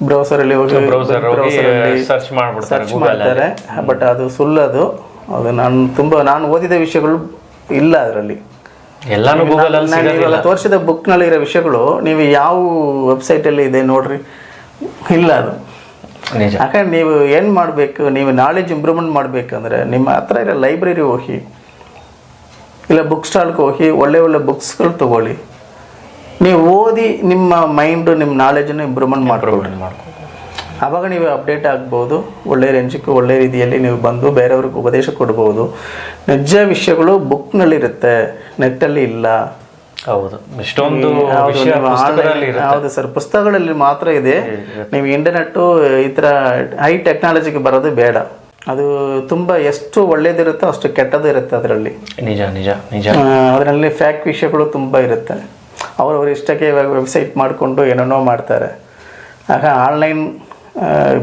ಹೋಗಿ ಬ್ರೌಸರ್ ಹೋಗಿ browser-ಅಲ್ಲಿ ಸರ್ಚ್ ಮಾಡ್ಬಿಡ್ತಾರೆ ಸರ್ಚ್ ಮಾಡ್ತಾರೆ. ಬಟ್ ಅದು ಸುಳ್ಳದು. ಅದು ನಾನು ತುಂಬಾ ನಾನು ಓದಿದ ವಿಷಯಗಳು ಇಲ್ಲ ಅದರಲ್ಲಿ. ಎಲ್ಲಾನು ಗೂಗಲ್ ಅಲ್ಲಿ ತೋರಿಸಿದ ಬುಕ್ನಲ್ಲಿ ಇರೋ ವಿಷಯಗಳು ನೀವು ಯಾವ ವೆಬ್ಸೈಟಲ್ಲಿ ಇದೆ ನೋಡ್ರಿ. ಇಲ್ಲ ಅದು. ಯಾಕಂದ್ರೆ ನೀವು ಏನು ಮಾಡಬೇಕು ನೀವು ನಾಲೆಜ್ ಇಂಪ್ರೂವ್ಮೆಂಟ್ ಮಾಡ್ಬೇಕಂದ್ರೆ ನಿಮ್ಮ ಹತ್ರ ಇರೋ ಲೈಬ್ರರಿ ಹೋಗಿ ಇಲ್ಲ ಬುಕ್ ಸ್ಟಾಲ್ಗೆ ಹೋಗಿ ಒಳ್ಳೆ ಒಳ್ಳೆ ಬುಕ್ಸ್ಗಳು ತಗೊಳ್ಳಿ. ನೀವು ಓದಿ ನಿಮ್ಮ ಮೈಂಡು ನಿಮ್ಮ ನಾಲೆಜನ್ನು ಇಂಪ್ರೂವ್ಮೆಂಟ್ ಮಾಡ್ಕೊಳ್ರಿ ಅವಾಗ ಆವಾಗ ನೀವು ಅಪ್ಡೇಟ್ ಆಗ್ಬೋದು ಒಳ್ಳೆ ರೇಂಜಕ್ಕೆ ಒಳ್ಳೆ ರೀತಿಯಲ್ಲಿ ನೀವು ಬಂದು ಬೇರೆಯವ್ರಿಗೆ ಉಪದೇಶ ಕೊಡ್ಬೋದು. ನಿಜ ವಿಷಯಗಳು ಬುಕ್ನಲ್ಲಿರುತ್ತೆ ನೆಟ್ಟಲ್ಲಿ ಇಲ್ಲ. ಹೌದು. ಎಷ್ಟೊಂದು ಹೌದು ಸರ್ ಪುಸ್ತಕಗಳಲ್ಲಿ ಮಾತ್ರ ಇದೆ. ನೀವು ಇಂಟರ್ನೆಟ್ಟು ಈ ಥರ ಹೈ ಟೆಕ್ನಾಲಜಿಗೆ ಬರೋದು ಬೇಡ. ಅದು ತುಂಬ ಎಷ್ಟು ಒಳ್ಳೇದಿರುತ್ತೋ ಅಷ್ಟು ಕೆಟ್ಟದ್ದು ಇರುತ್ತೆ ಅದರಲ್ಲಿ. ನಿಜ ನಿಜ ನಿಜ. ಅದರಲ್ಲಿ ಫ್ಯಾಕ್ಟ್ ವಿಷಯಗಳು ತುಂಬ ಇರುತ್ತೆ. ಅವರವ್ರ ಇಷ್ಟಕ್ಕೆ ಇವಾಗ ವೆಬ್ಸೈಟ್ ಮಾಡಿಕೊಂಡು ಏನೇನೋ ಮಾಡ್ತಾರೆ. ಆಗ ಆನ್ಲೈನ್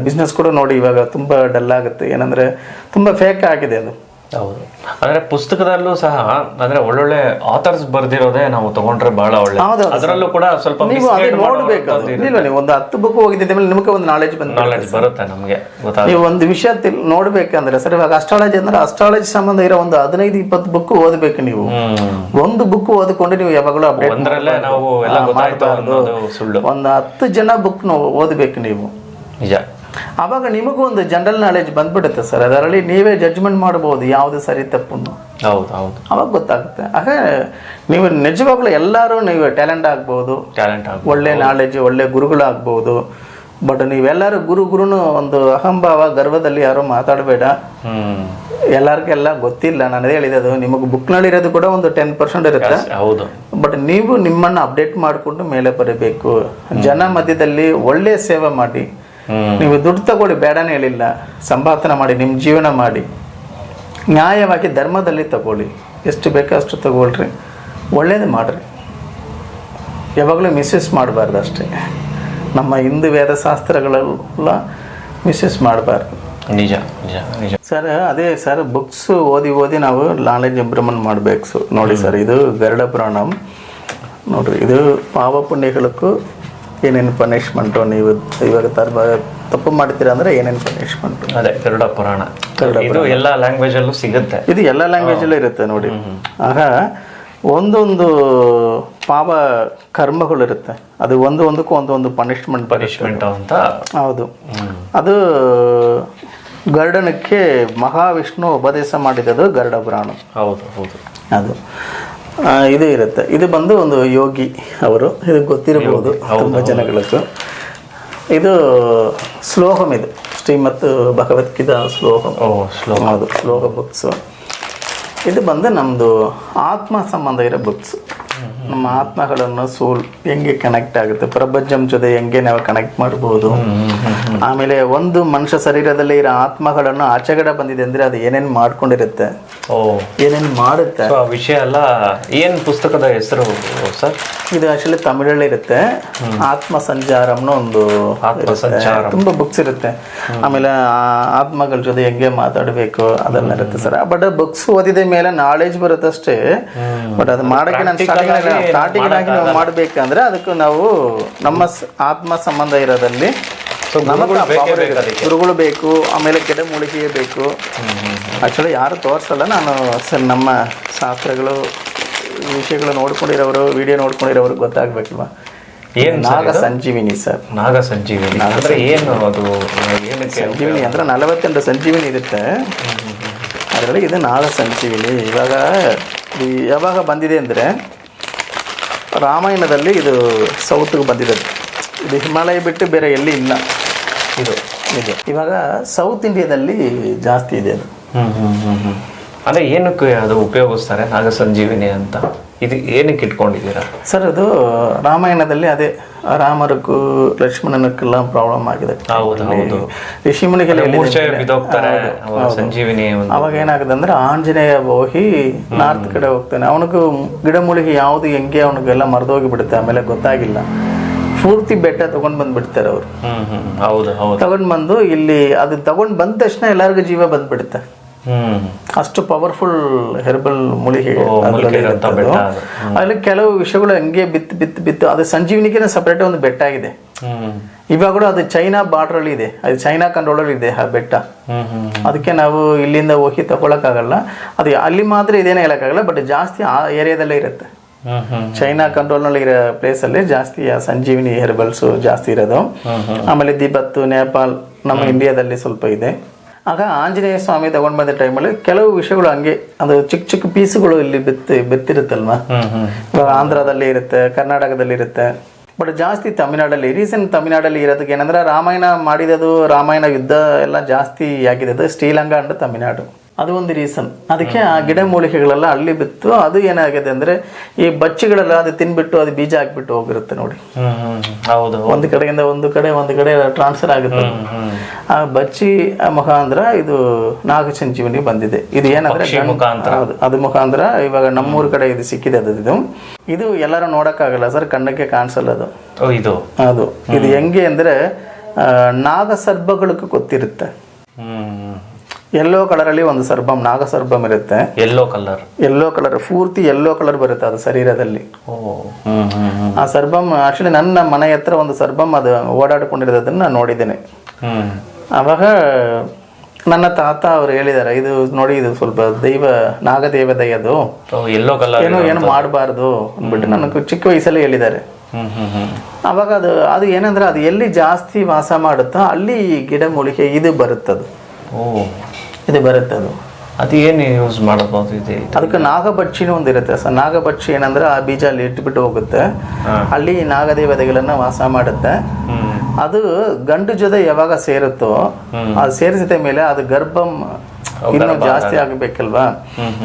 ಬಿಸ್ನೆಸ್ ಕೂಡ ನೋಡಿ ಇವಾಗ ತುಂಬ ಡಲ್ ಆಗುತ್ತೆ. ಏನಂದರೆ ತುಂಬ ಫೇಕ್ ಆಗಿದೆ ಅದು. ಹೌದು. ಅಂದ್ರೆ ಪುಸ್ತಕದಲ್ಲೂ ಸಹ ಅಂದ್ರೆ ಒಳ್ಳೊಳ್ಳೆ ಆಥರ್ಸ್ ಬರ್ದಿರೋದೇ ನಾವು ತಗೊಂಡ್ರೆ ಬಹಳ ಒಳ್ಳೆ ಅದರಲ್ಲೂ ಕೂಡ ಸ್ವಲ್ಪ ನೀವು ಅದು. ನೋಡಬೇಕು ಇಲ್ಲ ನೀವು ಒಂದು ಹತ್ತು ಬುಕ್ ಹೋಗಿದ್ದ ಮೇಲೆ ನಿಮಗೆ ಒಂದು ನಾಲೆಜ್ ಬಂದ ನಾಲೆಜ್ ಬರುತ್ತೆ ನಮಗೆ ನೀವು ಒಂದು ವಿಷಯ ನೋಡ್ಬೇಕಂದ್ರೆ ಸರಿ ಇವಾಗ ಅಸ್ಟ್ರಾಲಜಿ ಅಂದ್ರೆ ಅಸ್ಟ್ರಾಲಜಿ ಸಂಬಂಧ ಇರೋ ಒಂದು ಹದಿನೈದು ಇಪ್ಪತ್ತು ಬುಕ್ ಓದಬೇಕು ನೀವು. ಒಂದು ಬುಕ್ ಓದ್ಕೊಂಡು ನೀವು ಯಾವಾಗಲೂ ಅಪ್ಡೇಟ್ ನಾವು ಸುಳ್ಳು. ಒಂದು ಹತ್ತು ಜನ ಬುಕ್ ಓದಬೇಕು ನೀವು. ನಿಜ. ಆವಾಗ ನಿಮಗೂ ಒಂದು ಜನರಲ್ ನಾಲೆಜ್ ಬಂದ್ಬಿಡುತ್ತೆ ಸರ್ ಅದರಲ್ಲಿ ನೀವೇ ಜಡ್ಜ್ಮೆಂಟ್ ಮಾಡ್ಬೋದು ಯಾವುದು ಸರಿ ತಪ್ಪನ್ನು ಹೌದು ಹೌದು. ಅವಾಗ ಗೊತ್ತಾಗುತ್ತೆ. ಹಾಗೆ ನೀವು ನಿಜವಾಗ್ಲೂ ಎಲ್ಲರೂ ನೀವು ಟ್ಯಾಲೆಂಟ್ ಆಗ್ಬೋದು. ಟ್ಯಾಲೆಂಟ್ ಆಗ ಒಳ್ಳೆ ನಾಲೆಜ್ ಒಳ್ಳೆ ಗುರುಗಳಾಗ್ಬೋದು. ಬಟ್ ನೀವೆಲ್ಲರೂ ಗುರು ಗುರುನು ಒಂದು ಅಹಂಭಾವ ಗರ್ವದಲ್ಲಿ ಯಾರು ಮಾತಾಡಬೇಡ. ಎಲ್ಲಾರ್ಗು ಎಲ್ಲರಿಗೆಲ್ಲ ಗೊತ್ತಿಲ್ಲ. ನಾನು ಅದೇ ಅದು ನಿಮಗೆ ಬುಕ್ನಲ್ಲಿ ಇರೋದು ಕೂಡ ಒಂದು ಟೆನ್ ಪರ್ಸೆಂಟ್ ಇರುತ್ತೆ. ಹೌದು. ಬಟ್ ನೀವು ನಿಮ್ಮನ್ನು ಅಪ್ಡೇಟ್ ಮಾಡಿಕೊಂಡು ಮೇಲೆ ಬರಬೇಕು. ಜನ ಮಧ್ಯದಲ್ಲಿ ಒಳ್ಳೆ ಸೇವೆ ಮಾಡಿ. ನೀವು ದುಡ್ಡು ತಗೊಳ್ಳಿ ಬೇಡನೇ ಹೇಳಿಲ್ಲ. ಸಂಪಾದನೆ ಮಾಡಿ ನಿಮ್ಮ ಜೀವನ ಮಾಡಿ. ನ್ಯಾಯವಾಗಿ ಧರ್ಮದಲ್ಲಿ ತಗೊಳ್ಳಿ. ಎಷ್ಟು ಬೇಕೋ ಅಷ್ಟು ತಗೊಳ್ರಿ. ಒಳ್ಳೇದು ಮಾಡಿರಿ. ಯಾವಾಗಲೂ ಮಿಸ್ಯೂಸ್ ಮಾಡಬಾರ್ದು ಅಷ್ಟೇ. ನಮ್ಮ ಹಿಂದೂ ವೇದಶಾಸ್ತ್ರಗಳೆಲ್ಲ ಮಿಸ್ಯೂಸ್ ಮಾಡಬಾರ್ದು. ನಿಜ ನಿಜ ನಿಜ. ಸರ್ ಅದೇ ಸರ್ ಬುಕ್ಸ್ ಓದಿ ಓದಿ ನಾವು ನಾಲೆಜ್ ಇಂಪ್ರೂವ್ಮೆಂಟ್ ಮಾಡಬೇಕು. ನೋಡಿ ಸರ್ ಇದು ಗರುಡ ಪುರಾಣ. ನೋಡ್ರಿ ಇದು ಪಾವ ಪುಣ್ಯಗಳಕ್ಕೂ ಏನೇನು ಪನಿಷ್ಮೆಂಟು ನೀವು ಇವಾಗ ತರ್ಬ ತಪ್ಪು ಮಾಡ್ತೀರಾ ಅಂದರೆ ಏನೇನು ಪನಿಷ್ಮೆಂಟ್ ಅದೇ ಗರುಡ ಪುರಾಣ. ಇದು ಎಲ್ಲ ಲ್ಯಾಂಗ್ವೇಜ್ ಅಲ್ಲೂ ಸಿಗುತ್ತೆ. ಇದು ಎಲ್ಲ ಲ್ಯಾಂಗ್ವೇಜಲ್ಲೂ ಇರುತ್ತೆ ನೋಡಿ. ಆಗ ಒಂದೊಂದು ಪಾಪ ಕರ್ಮಗಳಿರುತ್ತೆ ಅದು ಒಂದು ಒಂದಕ್ಕೂ ಒಂದೊಂದು ಪನಿಷ್ಮೆಂಟ್ ಪನಿಷ್ಮೆಂಟ್ ಅಂತ. ಹೌದು. ಅದು ಗರ್ಡನಕ್ಕೆ ಮಹಾವಿಷ್ಣು ಉಪದೇಶ ಮಾಡಿದದು ಗರುಡ ಪುರಾಣ. ಹೌದು ಹೌದು. ಅದು. ಇದು ಇರುತ್ತೆ. ಇದು ಬಂದು ಒಂದು ಯೋಗಿ ಅವರು. ಇದು ಗೊತ್ತಿರಬಹುದು ತುಂಬ ಜನಗಳಿಗೂ. ಇದು ಶ್ಲೋಕಂ ಇದು. ಶ್ರೀಮತ್ ಭಗವದ್ಗೀತಾ ಶ್ಲೋಕಂ ಓ ಸ್ಲೋ ಹೌದು ಶ್ಲೋಕ ಬುಕ್ಸು ಇದು ಬಂದು ನಮ್ಮದು ಆತ್ಮ ಸಂಬಂಧ ಇರೋ ಬುಕ್ಸ್ ನಮ್ಮ ಆತ್ಮಗಳನ್ನು ಸೋಲ್ ಹೆಂಗೆ ಕನೆಕ್ಟ್ ಆಗುತ್ತೆ? ಪ್ರಪಂಚಂ ಜೊತೆ ಹೆಂಗೆ ನಾವು ಕನೆಕ್ಟ್ ಮಾಡಬಹುದು ಆಮೇಲೆ ಒಂದು ಮನುಷ್ಯ ಶರೀರದಲ್ಲಿ ಇರೋ ಆತ್ಮಗಳನ್ನು ಆಚೆಗಡೆ ಬಂದಿದೆ ಅಂದ್ರೆ ಅದು ಏನೇನ್ ಮಾಡ್ಕೊಂಡಿರುತ್ತೆ? ಓ. ಏನೇನ್ ಮಾಡುತ್ತೆ? ಆ ವಿಷಯ ಅಲ್ಲ ಏನ್ ಪುಸ್ತಕದ ಹೆಸರು ಸರ್? ಇದು ಆಕ್ಚುಲಿ ತಮಿಳಲ್ಲಿ ಇರುತ್ತೆ. ಆತ್ಮ ಸಂಚಾರಮ್ನ ಒಂದು. ತುಂಬಾ ಬುಕ್ಸ್ ಇರುತ್ತೆ. ಆಮೇಲೆ ಆ ಆತ್ಮಗಳ ಜೊತೆ ಹೆಂಗೆ ಮಾತಾಡಬೇಕು ಅದೆಲ್ಲ ಇರುತ್ತೆ ಸರ್. ಬಟ್ ಬುಕ್ಸ್ ಓದಿದ ಮೇಲೆ ನಾಲೆಜ್ ಬರುತ್ತೆ ಅಷ್ಟೇ ಬಟ್ ಅದು ಮಾಡಕ್ಕೆ ನಾನು ಸ್ಟಾರ್ಟಿಂಗ್ ಆಗಿ ನಾವು ಮಾಡ್ಬೇಕಂದ್ರೆ ಅದಕ್ಕೆ ನಾವು ನಮ್ಮ ಆತ್ಮ ಸಂಬಂಧ ಇರೋದಲ್ಲಿ ಗುರುಗಳು ಬೇಕೇ ಆಮೇಲೆ ಕೆಡೆ ಮೂಲಿಕೆ ಬೇಕು. ಆಕ್ಚುಲಿ ಯಾರು ತೋರಿಸಲ್ಲ ನಾನು ಸರ್ ನಮ್ಮ ಶಾಸ್ತ್ರಗಳು ವಿಷಯಗಳು ನೋಡ್ಕೊಂಡಿರೋರು ವಿಡಿಯೋ ನೋಡ್ಕೊಂಡಿರೋರು ಗೊತ್ತಾಗ್ಬೇಕಲ್ವ? ಏನು ನಾಗ ಸಂಜೀವಿನಿ ಸರ್. ನಾಗ ಸಂಜೀವಿನಿ. ಅಂದ್ರೆ ಏನು ಅದು? ಸಂಜೀವಿನಿ ಅಂದ್ರೆ ನಲವತ್ತೆಂಟು ಸಂಜೀವಿನಿ ಇರುತ್ತೆ. ಅದರಲ್ಲಿ ಇದು ನಾಗ ಸಂಜೀವಿನಿ. ಇವಾಗ ಯಾವಾಗ ಬಂದಿದೆ ಅಂದರೆ ರಾಮಾಯಣದಲ್ಲಿ ಇದು ಸೌತ್ಗೆ ಬಂದಿರೋದು ಇದು ಹಿಮಾಲಯ ಬಿಟ್ಟು ಬೇರೆ ಎಲ್ಲಿ ಇಲ್ಲ. ಇದು ಇದು ಇವಾಗ ಸೌತ್ ಇಂಡಿಯಾದಲ್ಲಿ ಜಾಸ್ತಿ ಇದೆ ಅದು. ಹ್ಮ್ ಹ್ಮ್ ಹ್ಮ್ ಹ್ಮ್. ಅದೇ ಏನಕ್ಕೆ ಅದು ಉಪಯೋಗಿಸ್ತಾರೆ ನಾಗಸಂಜೀವಿನಿ ಅಂತ? ಇದು ಏನಕ್ಕೆ ಇಟ್ಕೊಂಡಿದ್ದೀರಾ? ಸರ್ ಅದು ರಾಮಾಯಣದಲ್ಲಿ ಅದೇ ರಾಮರಕ್ಕೂ ಲಕ್ಷ್ಮಣನಕ್ಕೆಲ್ಲ ಪ್ರಾಬ್ಲಮ್ ಆಗಿದೆ. ಋಷಿಮುನಿಗೆಲ್ಲ. ಅವಾಗ. ಸಂಜೀವಿನಿ ಅವಾಗ ಏನಾಗುತ್ತೆ ಅಂದ್ರೆ ಆಂಜನೇಯ ಹೋಗಿ ನಾರ್ತ್ ಕಡೆ ಹೋಗ್ತಾನೆ. ಅವನಿಗೂ ಗಿಡಮೂಲಿಗೆ ಯಾವುದು ಹೆಂಗೆ ಅವನಿಗೆಲ್ಲ ಮರೆದೋಗಿ ಬಿಡುತ್ತೆ ಆಮೇಲೆ ಗೊತ್ತಾಗಿಲ್ಲ. ಪೂರ್ತಿ ಬೆಟ್ಟ ತಗೊಂಡ್ ಬಂದ್ಬಿಡ್ತಾರೆ ಅವರು. ಹ್ಮ್ ಹ್ಮ್. ಹೌದು ಹೌದು. ತಗೊಂಡ್ ಬಂದು ಇಲ್ಲಿ ಅದು ತಗೊಂಡ್ ಬಂದ ತಕ್ಷಣ ಎಲ್ಲರಿಗೂ ಜೀವ ಬಂದ್ಬಿಡುತ್ತೆ. ಅಷ್ಟು ಪವರ್ಫುಲ್ ಹೆರ್ಬಲ್ ಅದು. ಅಲ್ಲಿ ಕೆಲವು ವಿಷಯಗಳು ಹಂಗೆ ಬಿತ್ತು ಬಿತ್ತು ಬಿತ್ತು ಅದು ಸಂಜೀವಿನಿಗೆ ಸಪರೇಟ್ ಒಂದು ಬೆಟ್ಟ ಆಗಿದೆ. ಕೂಡ ಅದು ಚೈನಾ ಬಾರ್ಡರ್ ಅಲ್ಲಿ ಇದೆ. ಅದು ಚೈನಾ ಕಂಟ್ರೋಲ್ ಅಲ್ಲಿ ಇದೆ ಆ ಬೆಟ್ಟ. ಅದಕ್ಕೆ ನಾವು ಇಲ್ಲಿಂದ ಹೋಗಿ ತಗೊಳಕ್ಕಾಗಲ್ಲ. ಅದು ಅಲ್ಲಿ ಮಾತ್ರ ಇದೇನೇ ಹೇಳಕ್ಕಾಗಲ್ಲ ಬಟ್ ಜಾಸ್ತಿ ಆ ಏರಿಯಾದಲ್ಲೇ ಇರುತ್ತೆ. ಚೈನಾ ಕಂಟ್ರೋಲ್ನಲ್ಲಿ ಇರೋ ಪ್ಲೇಸಲ್ಲಿ ಜಾಸ್ತಿ ಆ ಸಂಜೀವಿನಿ ಹೆರ್ಬಲ್ಸು ಜಾಸ್ತಿ ಇರೋದು. ಆಮೇಲೆ ದಿಬತ್ತು ನೇಪಾಲ್ ನಮ್ಮ ಇಂಡಿಯಾದಲ್ಲಿ ಸ್ವಲ್ಪ ಇದೆ. ಆಗ ಆಂಜನೇಯ ಸ್ವಾಮಿ ತಗೊಂಡ್ ಬಂದ ಟೈಮಲ್ಲಿ ಕೆಲವು ವಿಷಯಗಳು ಹಂಗೆ ಅದು ಚಿಕ್ಕ ಚಿಕ್ಕ ಪೀಸುಗಳು ಇಲ್ಲಿ ಬಿತ್ತಿ ಬಿತ್ತಿರುತ್ತಲ್ವಾ? ಇವಾಗ ಆಂಧ್ರದಲ್ಲಿ ಇರುತ್ತೆ ಕರ್ನಾಟಕದಲ್ಲಿ ಇರುತ್ತೆ. ಬಟ್ ಜಾಸ್ತಿ ತಮಿಳ್ನಾಡಲ್ಲಿ ರೀಸೆಂಟ್ ತಮಿಳ್ನಾಡಲ್ಲಿ ಇರೋದಕ್ಕೆ ಏನಂದ್ರೆ ರಾಮಾಯಣ ಮಾಡಿದದು ರಾಮಾಯಣ ಯುದ್ಧ ಎಲ್ಲ ಜಾಸ್ತಿ ಆಗಿದ್ದು ಶ್ರೀಲಂಕಾ ಅಂಡ್ ತಮಿಳ್ನಾಡು. ಅದು ಒಂದು ರೀಸನ್ ಅದಕ್ಕೆ ಆ ಗಿಡ ಮೂಲಿಕೆಗಳೆಲ್ಲ ಅಲ್ಲಿ ಬಿತ್ತು. ಅದು ಏನಾಗಿದೆ ಅಂದ್ರೆ ಈ ಬಚ್ಚಿಗಳೆಲ್ಲ ಅದು ತಿನ್ಬಿಟ್ಟು ಅದು ಬೀಜ ಹಾಕ್ಬಿಟ್ಟು ಹೋಗಿರುತ್ತೆ ನೋಡಿ. ಹೌದು ಒಂದು ಕಡೆಯಿಂದ ಒಂದು ಕಡೆ ಒಂದು ಕಡೆ ಟ್ರಾನ್ಸ್ಫರ್ ಆಗುತ್ತೆ. ಆ ಬಚ್ಚಿ ಮುಖಾಂತರ ಇದು ನಾಗ ಸಂಜೀವನಿ ಬಂದಿದೆ. ಇದು ಏನಂದ್ರೆ. ಹೌದು ಅದು ಮುಖಾಂತರ ಇವಾಗ ನಮ್ಮೂರ ಕಡೆ ಇದು ಸಿಕ್ಕಿದೆ ಅದು ಇದು. ಇದು ಎಲ್ಲರೂ ನೋಡಕ್ಕಾಗಲ್ಲ ಸರ್ ಕಣ್ಣಕ್ಕೆ ಕಾಣಿಸಲ್ಲ ಅದು. ಇದು? ಅದು ಇದು ಹೆಂಗೆ ಅಂದ್ರೆ ಆ, ನಾಗ ಸರ್ಪಗಳಿಗೆ ಗೊತ್ತಿರುತ್ತೆ. ಎಲ್ಲೋ ಕಲರಲ್ಲಿ ಒಂದು ಸರ್ಬಮ್ ನಾಗ ಸರ್ಬಮ್ ಇರುತ್ತೆ. ಎಲ್ಲೋ ಕಲರ್ ಎಲ್ಲೋ ಕಲರ್ ಪೂರ್ತಿ ಎಲ್ಲೋ ಕಲರ್ ಬರುತ್ತೆ ಅದು ಶರೀರದಲ್ಲಿ. ಆ ಸರ್ಬಮ್ ಆಕ್ಚುಲಿ ನನ್ನ ಮನೆ ಹತ್ರ ಒಂದು ಸರ್ಬಂ ಅದು ಓಡಾಡಿಕೊಂಡಿರೋದನ್ನ ನಾನು ನೋಡಿದ್ದೇನೆ. ಅವಾಗ ನನ್ನ ತಾತ ಅವ್ರು ಹೇಳಿದ್ದಾರೆ ಇದು ನೋಡಿ ಇದು ಸ್ವಲ್ಪ ದೈವ ನಾಗದೇವ ಅದು ಎಲ್ಲೋ ಕಲರ್ ಏನು ಏನು ಮಾಡಬಾರ್ದು ಅಂದ್ಬಿಟ್ಟು ನನಗೆ ಚಿಕ್ಕ ವಯಸ್ಸಲ್ಲಿ ಹೇಳಿದ್ದಾರೆ. ಅವಾಗ ಅದು ಅದು ಏನಂದ್ರೆ ಅದು ಎಲ್ಲಿ ಜಾಸ್ತಿ ವಾಸ ಮಾಡುತ್ತೋ ಅಲ್ಲಿ ಗಿಡ ಮೂಲಿಕೆ ಇದು ಬರುತ್ತದು. ಇದು ಬರುತ್ತೆ ಅದು. ಅದು ಏನು ಯೂಸ್ ಮಾಡಬಹುದು ಇದೆ? ಅದಕ್ಕೆ ನಾಗಬಚ್ಚಿನೂ ಒಂದು ಇರುತ್ತೆ ಸರ್ ನಾಗಬಚ್ಚಿ ಏನಂದ್ರೆ ಆ ಬೀಜ ಅಲ್ಲಿ ಇಟ್ಬಿಟ್ಟು ಹೋಗುತ್ತೆ. ಅಲ್ಲಿ ನಾಗದೇವತೆಗಳನ್ನ ವಾಸ ಮಾಡುತ್ತೆ. ಅದು ಗಂಡು ಜೊತೆ ಯಾವಾಗ ಸೇರುತ್ತೋ ಅದು ಸೇರಿಸಿದ ಮೇಲೆ ಅದು ಗರ್ಭಂ ಇನ್ನೂ ಜಾಸ್ತಿ ಆಗಬೇಕಲ್ವಾ?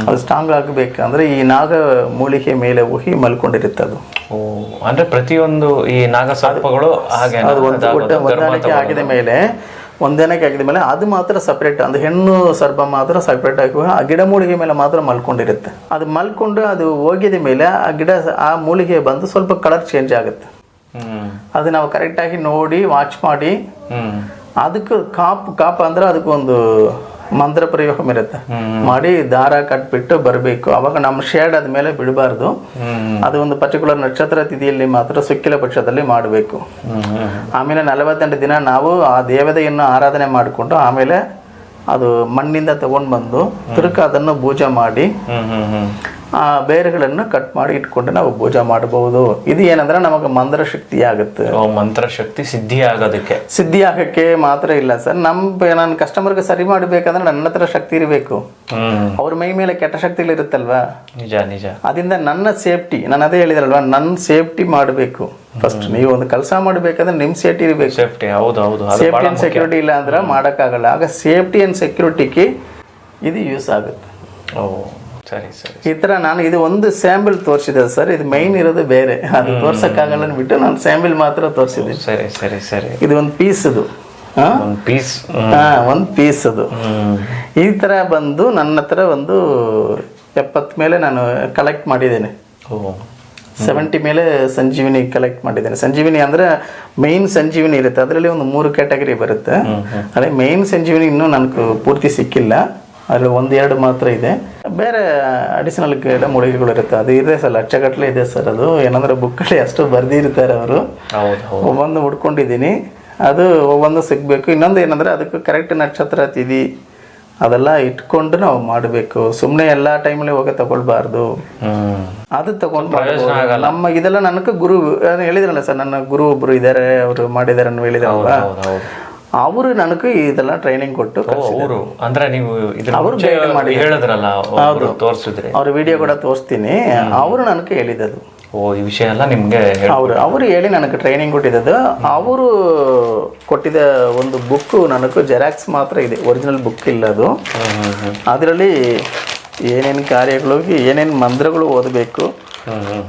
ಅದು ಸ್ಟ್ರಾಂಗ್ ಆಗಬೇಕಂದ್ರೆ ಈ ನಾಗ ಮೂಲಿಕೆ ಮೇಲೆ ಹೋಗಿ ಮಲ್ಕೊಂಡಿರುತ್ತೆ ಅದು. ಅಂದ್ರೆ ಪ್ರತಿಯೊಂದು ಈ ನಾಗ ಸರ್ಪಗಳು ಹಾಗೆ ಅದು ಒಂದು ಹೊಂದಾಣಿಕೆ ಆಗಿದ ಮೇಲೆ ಹೊಂದಾಣಿಕೆ ಆಗಿದ ಮೇಲೆ ಅದು ಮಾತ್ರ ಸಪ್ರೇಟ್ ಅಂದರೆ ಹೆಣ್ಣು ಸರ್ಪ ಮಾತ್ರ ಸಪ್ರೇಟ್ ಆಗಿ ಆ ಗಿಡ ಮೂಲಿಗೆ ಮೇಲೆ ಮಾತ್ರ ಮಲ್ಕೊಂಡಿರುತ್ತೆ. ಅದು ಮಲ್ಕೊಂಡು ಅದು ಹೋಗಿದ ಮೇಲೆ ಆ ಗಿಡ ಆ ಮೂಲಿಗೆ ಬಂದು ಸ್ವಲ್ಪ ಕಲರ್ ಚೇಂಜ್ ಆಗುತ್ತೆ. ಅದು ನಾವು ಕರೆಕ್ಟಾಗಿ ನೋಡಿ ವಾಚ್ ಮಾಡಿ ಅದಕ್ಕೆ ಕಾಪು ಕಾಪ್ ಅಂದ್ರೆ ಅದಕ್ಕೊಂದು ಮಂತ್ರ ಪ್ರಯೋಗ ಇರುತ್ತೆ. ಮಾಡಿ ದಾರ ಕಟ್ಬಿಟ್ಟು ಬರಬೇಕು. ಅವಾಗ ನಮ್ಮ ಶೇಡ್ ಆದ್ಮೇಲೆ ಬಿಡಬಾರ್ದು. ಅದು ಒಂದು ಪರ್ಟಿಕ್ಯುಲರ್ ನಕ್ಷತ್ರ ತಿಥಿಯಲ್ಲಿ ಮಾತ್ರ ಸುಕ್ಕಿಲ ಪಕ್ಷದಲ್ಲಿ ಮಾಡಬೇಕು. ಆಮೇಲೆ ನಲವತ್ತೆಂಟು ದಿನ ನಾವು ಆ ದೇವತೆಯನ್ನು ಆರಾಧನೆ ಮಾಡಿಕೊಂಡು ಆಮೇಲೆ ಅದು ಮಣ್ಣಿಂದ ತಗೊಂಡು ಬಂದು ತಿರುಕ ಅದನ್ನು ಪೂಜೆ ಮಾಡಿ ಆ ಬೇರುಗಳನ್ನು ಕಟ್ ಮಾಡಿ ಇಟ್ಕೊಂಡು ನಾವು ಪೂಜೆ ಮಾಡಬಹುದು. ಇದು ಏನಂದ್ರೆ ನಮಗೆ ಮಂತ್ರ ಶಕ್ತಿ ಆಗುತ್ತೆ ಮಂತ್ರ ಶಕ್ತಿ ಸಿದ್ಧಿ ಆಗೋದಕ್ಕೆ ಸಿದ್ಧಿ ಆಗಕ್ಕೆ ಮಾತ್ರ ಇಲ್ಲ ಸರ್. ನಮ್ಮ ನಾನು ಕಸ್ಟಮರ್ಗೆ ಸರಿ ಮಾಡಬೇಕಂದ್ರೆ ನನ್ನ ಹತ್ರ ಶಕ್ತಿ ಇರಬೇಕು. ಅವ್ರ ಮೈ ಮೇಲೆ ಕೆಟ್ಟ ಶಕ್ತಿಗಳು ಇರುತ್ತಲ್ವಾ? ನಿಜ ನಿಜ. ಅದರಿಂದ ನನ್ನ ಸೇಫ್ಟಿ ನಾನು ಅದೇ ಹೇಳಿದ್ರಲ್ವಾ ನನ್ನ ಸೇಫ್ಟಿ ಮಾಡಬೇಕು. ಫಸ್ಟ್ ನೀವು ಒಂದು ಕೆಲಸ ಮಾಡಬೇಕಂದ್ರೆ ನಿಮ್ಮ ಸೇಫ್ಟಿ ಇರಬೇಕು. ಸೇಫ್ಟಿ ಹೌದು ಹೌದು. ಸೇಫ್ಟಿ ಅಂಡ್ ಸೆಕ್ಯೂರಿಟಿ ಇಲ್ಲ ಅಂದ್ರೆ ಮಾಡೋಕ್ಕಾಗಲ್ಲ. ಆಗ ಸೇಫ್ಟಿ ಅಂಡ್ ಸೆಕ್ಯೂರಿಟಿಗೆ ಇದು ಯೂಸ್ ಆಗುತ್ತೆ. ಓ. ಸರಿ ಸರಿ ಈ ಥರ ನಾನು ಇದು ಒಂದು ಸ್ಯಾಂಬಲ್ ತೋರಿಸಿದೆ ಸರ್ ಇದು ಮೈನ್ ಇರೋದು ಬೇರೆ. ಅದು ತೋರ್ಸಕ್ಕಾಗಲ್ಲ ಅಂದ್ಬಿಟ್ಟು ನಾನು ಸ್ಯಾಂಬಲ್ ಮಾತ್ರ ತೋರಿಸಿದೆ ಸರಿ ಸರಿ ಸರಿ. ಇದು ಒಂದು ಪೀಸ್ ಅದು. ಒಂದು ಪೀಸ್ ಹಾ ಒಂದು ಪೀಸ್ ಅದು. ಈ ತರ ಬಂದು ನನ್ನ ಹತ್ರ ಒಂದು ಎಪ್ಪತ್ತು ಮೇಲೆ ನಾನು ಕಲೆಕ್ಟ್ ಮಾಡಿದ್ದೇನೆ. ಸೆವೆಂಟಿ ಮೇಲೆ ಸಂಜೀವಿನಿ ಕಲೆಕ್ಟ್ ಮಾಡಿದ್ದೇನೆ. ಸಂಜೀವಿನಿ ಅಂದ್ರೆ ಮೈನ್ ಸಂಜೀವಿನಿ ಇರುತ್ತೆ. ಅದರಲ್ಲಿ ಒಂದು ಮೂರು ಕ್ಯಾಟಗರಿ ಬರುತ್ತೆ. ಅದೇ ಮೈನ್ ಸಂಜೀವಿನಿ ಇನ್ನೂ ನನಗೆ ಪೂರ್ತಿ ಸಿಕ್ಕಿಲ್ಲ. ಅಲ್ಲಿ ಒಂದೆರಡು ಎರಡು ಮಾತ್ರ ಇದೆ. ಬೇರೆ ಅಡಿಷನಲ್ ಕೇಳ ಮೂಲಿಕೆಗಳು ಇರುತ್ತೆ. ಅದು ಇದೆ ಸರ್ ಲಕ್ಷಗಟ್ಟಲೆ ಇದೆ ಸರ್ ಅದು. ಏನಂದ್ರೆ ಬುಕ್ಕಲ್ಲಿ ಅಷ್ಟು ಬರ್ದಿರ್ತಾರೆ ಅವರು. ಒಬ್ಬೊಂದು ಹುಡ್ಕೊಂಡಿದ್ದೀನಿ ಅದು ಒಬ್ಬೊಂದು ಸಿಗಬೇಕು. ಇನ್ನೊಂದು ಏನಂದ್ರೆ ಅದಕ್ಕೆ ಕರೆಕ್ಟ್ ನಕ್ಷತ್ರ ತಿದಿ ಅದೆಲ್ಲ ಇಟ್ಕೊಂಡು ನಾವು ಮಾಡಬೇಕು. ಸುಮ್ಮನೆ ಎಲ್ಲ ಟೈಮಲ್ಲಿ ಹೋಗಿ ತಗೊಳ್ಬಾರ್ದು. ಅದು ತಗೊಂಡು. ನಮ್ಮ ಇದೆಲ್ಲ ನನಗೆ ಗುರು ಹೇಳಿದ್ರಲ್ಲ ಸರ್ ನನ್ನ ಗುರು ಒಬ್ರು ಇದ್ದಾರೆ ಅವರು ಮಾಡಿದ್ದಾರೆ ಹೇಳಿದ್ರಲ್ವಾ? ಹೌದು. ಅವರು ನನಗೆ ಇದೆಲ್ಲ ಟ್ರೈನಿಂಗ್ ಕೊಟ್ಟು ಅವರು ಅಂದ್ರೆ ನೀವು ಅವರು. ಹೇಳಿದ್ರಲ್ಲ ಅವರು ತೋರಿಸಿದ್ರೆ. ಅವ್ರ ವಿಡಿಯೋ ಕೂಡ ತೋರಿಸ್ತೀನಿ. ಅವರು ನನಗೆ ಹೇಳಿದದು ಓ ಈ ವಿಷಯ ಎಲ್ಲ ನಿಮಗೆ ಅವರು ಅವರು ಹೇಳಿ ನನಗೆ ಟ್ರೈನಿಂಗ್ ಕೊಟ್ಟಿದ್ದದು ಅವರು ಕೊಟ್ಟಿದ ಒಂದು ಬುಕ್ ನನಗೆ ಜೆರಾಕ್ಸ್ ಮಾತ್ರ ಇದೆ. ಒರಿಜಿನಲ್ ಬುಕ್ ಇಲ್ಲ ಅದು. ಅದರಲ್ಲಿ ಏನೇನು ಕಾರ್ಯಗಳು ಏನೇನು ಮಂತ್ರಗಳು ಓದಬೇಕು